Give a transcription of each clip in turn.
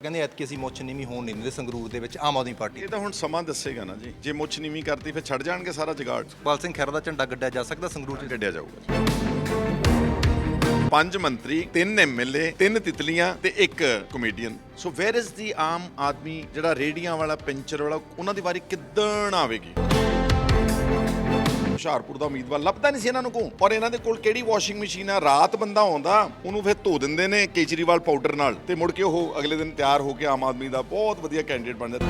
ਕਹਿੰਦੇ ਐਤਕੀ ਅਸੀਂ ਮੁੱਛ ਨੀਵੀਂ ਹੋਣ ਨਹੀਂ ਦਿੰਦੇ ਸੰਗਰੂਰ ਦੇ ਵਿੱਚ ਆਮ ਆਦਮੀ ਪਾਰਟੀ ਇਹ ਤਾਂ ਹੁਣ ਸਮਾਂ ਦੱਸੇਗਾ ਨਾ ਜੀ। ਜੇ ਮੁੱਛ ਨੀਵੀਂ ਕਰਤੀ ਫਿਰ ਛੱਡ ਜਾਣਗੇ ਸਾਰਾ ਜਗਾੜ। ਪਾਲ ਸਿੰਘ ਖਹਿਰਾ ਦਾ ਝੰਡਾ ਗੱਡਿਆ ਜਾ ਸਕਦਾ ਸੰਗਰੂਰ 'ਚ? ਕੱਢਿਆ ਜਾਊਗਾ ਪੰਜ ਮੰਤਰੀ ਤਿੰਨ ਐਮਐਲਏ ਤਿੰਨ ਤਿਤਲੀਆਂ ਤੇ ਇੱਕ comedian so where is the Aam Aadmi ਜਿਹੜਾ ਰੇੜੀਆਂ ਵਾਲਾ ਪੈਂਚਰ ਵਾਲਾ ਉਹਨਾਂ ਦੀ ਵਾਰੀ ਕਿੱਦਣ ਆਵੇਗੀ? ਹੁਸ਼ਿਆਰਪੁਰ ਦਾ ਉਮੀਦਵਾਰ ਲੱਭਦਾ ਨਹੀਂ ਸੀ ਇਹਨਾਂ ਨੂੰ ਕੋ ਔਰ ਇਹਨਾਂ ਦੇ ਕੋਲ ਕਿਹੜੀ ਵਾਸ਼ਿੰਗ ਮਸ਼ੀਨ ਆ? ਰਾਤ ਬੰਦਾ ਆਉਂਦਾ, ਉਹਨੂੰ ਫਿਰ ਧੋ ਦਿੰਦੇ ਨੇ ਕੇਜਰੀਵਾਲ ਪਾਊਡਰ ਨਾਲ। ਤੇ ਮੁੜ ਕੇ ਉਹ ਅਗਲੇ ਦਿਨ ਤਿਆਰ ਹੋ ਕੇ ਆਮ ਆਦਮੀ ਦਾ ਬਹੁਤ ਵਧੀਆ ਕੈਂਡੀਡੇਟ ਬਣ ਜਾਂਦਾ।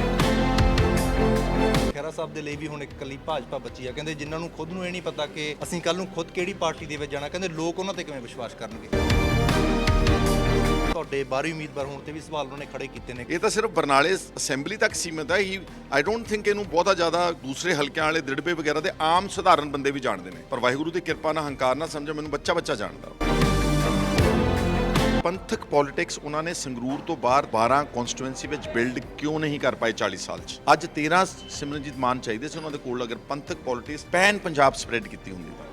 ਖਹਿਰਾ ਸਾਹਿਬ ਦੇ ਲਈ ਵੀ ਹੁਣ ਇੱਕ ਕੱਲੀ ਭਾਜਪਾ ਬੱਚੀ ਆ। ਕਹਿੰਦੇ ਜਿਨ੍ਹਾਂ ਨੂੰ ਖੁਦ ਨੂੰ ਇਹ ਨਹੀਂ ਪਤਾ ਕਿ ਅਸੀਂ ਕੱਲ ਨੂੰ ਖੁਦ ਕਿਹੜੀ ਪਾਰਟੀ ਦੇ ਵਿੱਚ ਜਾਣਾ, ਕਹਿੰਦੇ ਲੋਕ ਉਹਨਾਂ ਤੇ ਕਿਵੇਂ ਵਿਸ਼ਵਾਸ ਕਰਨਗੇ। ਤੁਹਾਡੇ ਬਾਹਰੀ ਉਮੀਦਵਾਰ ਹੋਣ ਤੇ ਵੀ ਸਵਾਲ ਉਹਨਾਂ ਨੇ ਖੜੇ ਕੀਤੇ ਨੇ। ਇਹ ਤਾਂ ਸਿਰਫ ਬਰਨਾਲੇ ਅਸੈਂਬਲੀ ਤੱਕ ਸੀਮਿਤ ਹੈ, ਹੀ ਆਈ ਡੋਨਟ ਥਿੰਕ ਇਹਨੂੰ ਬਹੁਤਾ ਜ਼ਿਆਦਾ ਦੂਸਰੇ ਹਲਕਿਆਂ ਵਾਲੇ ਦ੍ਰਿੜਪੇ ਵਗੈਰਾ ਦੇ ਆਮ ਸਧਾਰਨ ਬੰਦੇ ਵੀ ਜਾਣਦੇ ਨੇ। ਪਰ ਵਾਹਿਗੁਰੂ ਦੀ ਕਿਰਪਾ ਨਾਲ ਹੰਕਾਰ ਨਾ ਸਮਝੋ, ਮੈਨੂੰ ਬੱਚਾ ਬੱਚਾ ਜਾਣਦਾ। ਪੰਥਕ ਪੋਲਿਟਿਕਸ ਉਹਨਾਂ ਨੇ ਸੰਗਰੂਰ ਤੋਂ ਬਾਹਰ 12 ਕਨਸਟੀਟੂਐਂਸੀ ਵਿੱਚ ਬਿਲਡ ਕਿਉਂ ਨਹੀਂ ਕਰ ਪਾਏ 40 ਸਾਲ 'ਚ? ਅੱਜ 13 ਸਿਮਰਨਜੀਤ ਮਾਨ ਚਾਹੀਦੇ ਸੀ, ਉਹਨਾਂ ਦੇ ਕੋਲ ਅਗਰ ਪੰਥਕ ਪੋਲਿਟਿਕਸ ਪੈਨ ਪੰਜਾਬ ਸਪਰੈਡ ਕੀਤੀ ਹੁੰਦੀ ਤਾਂ।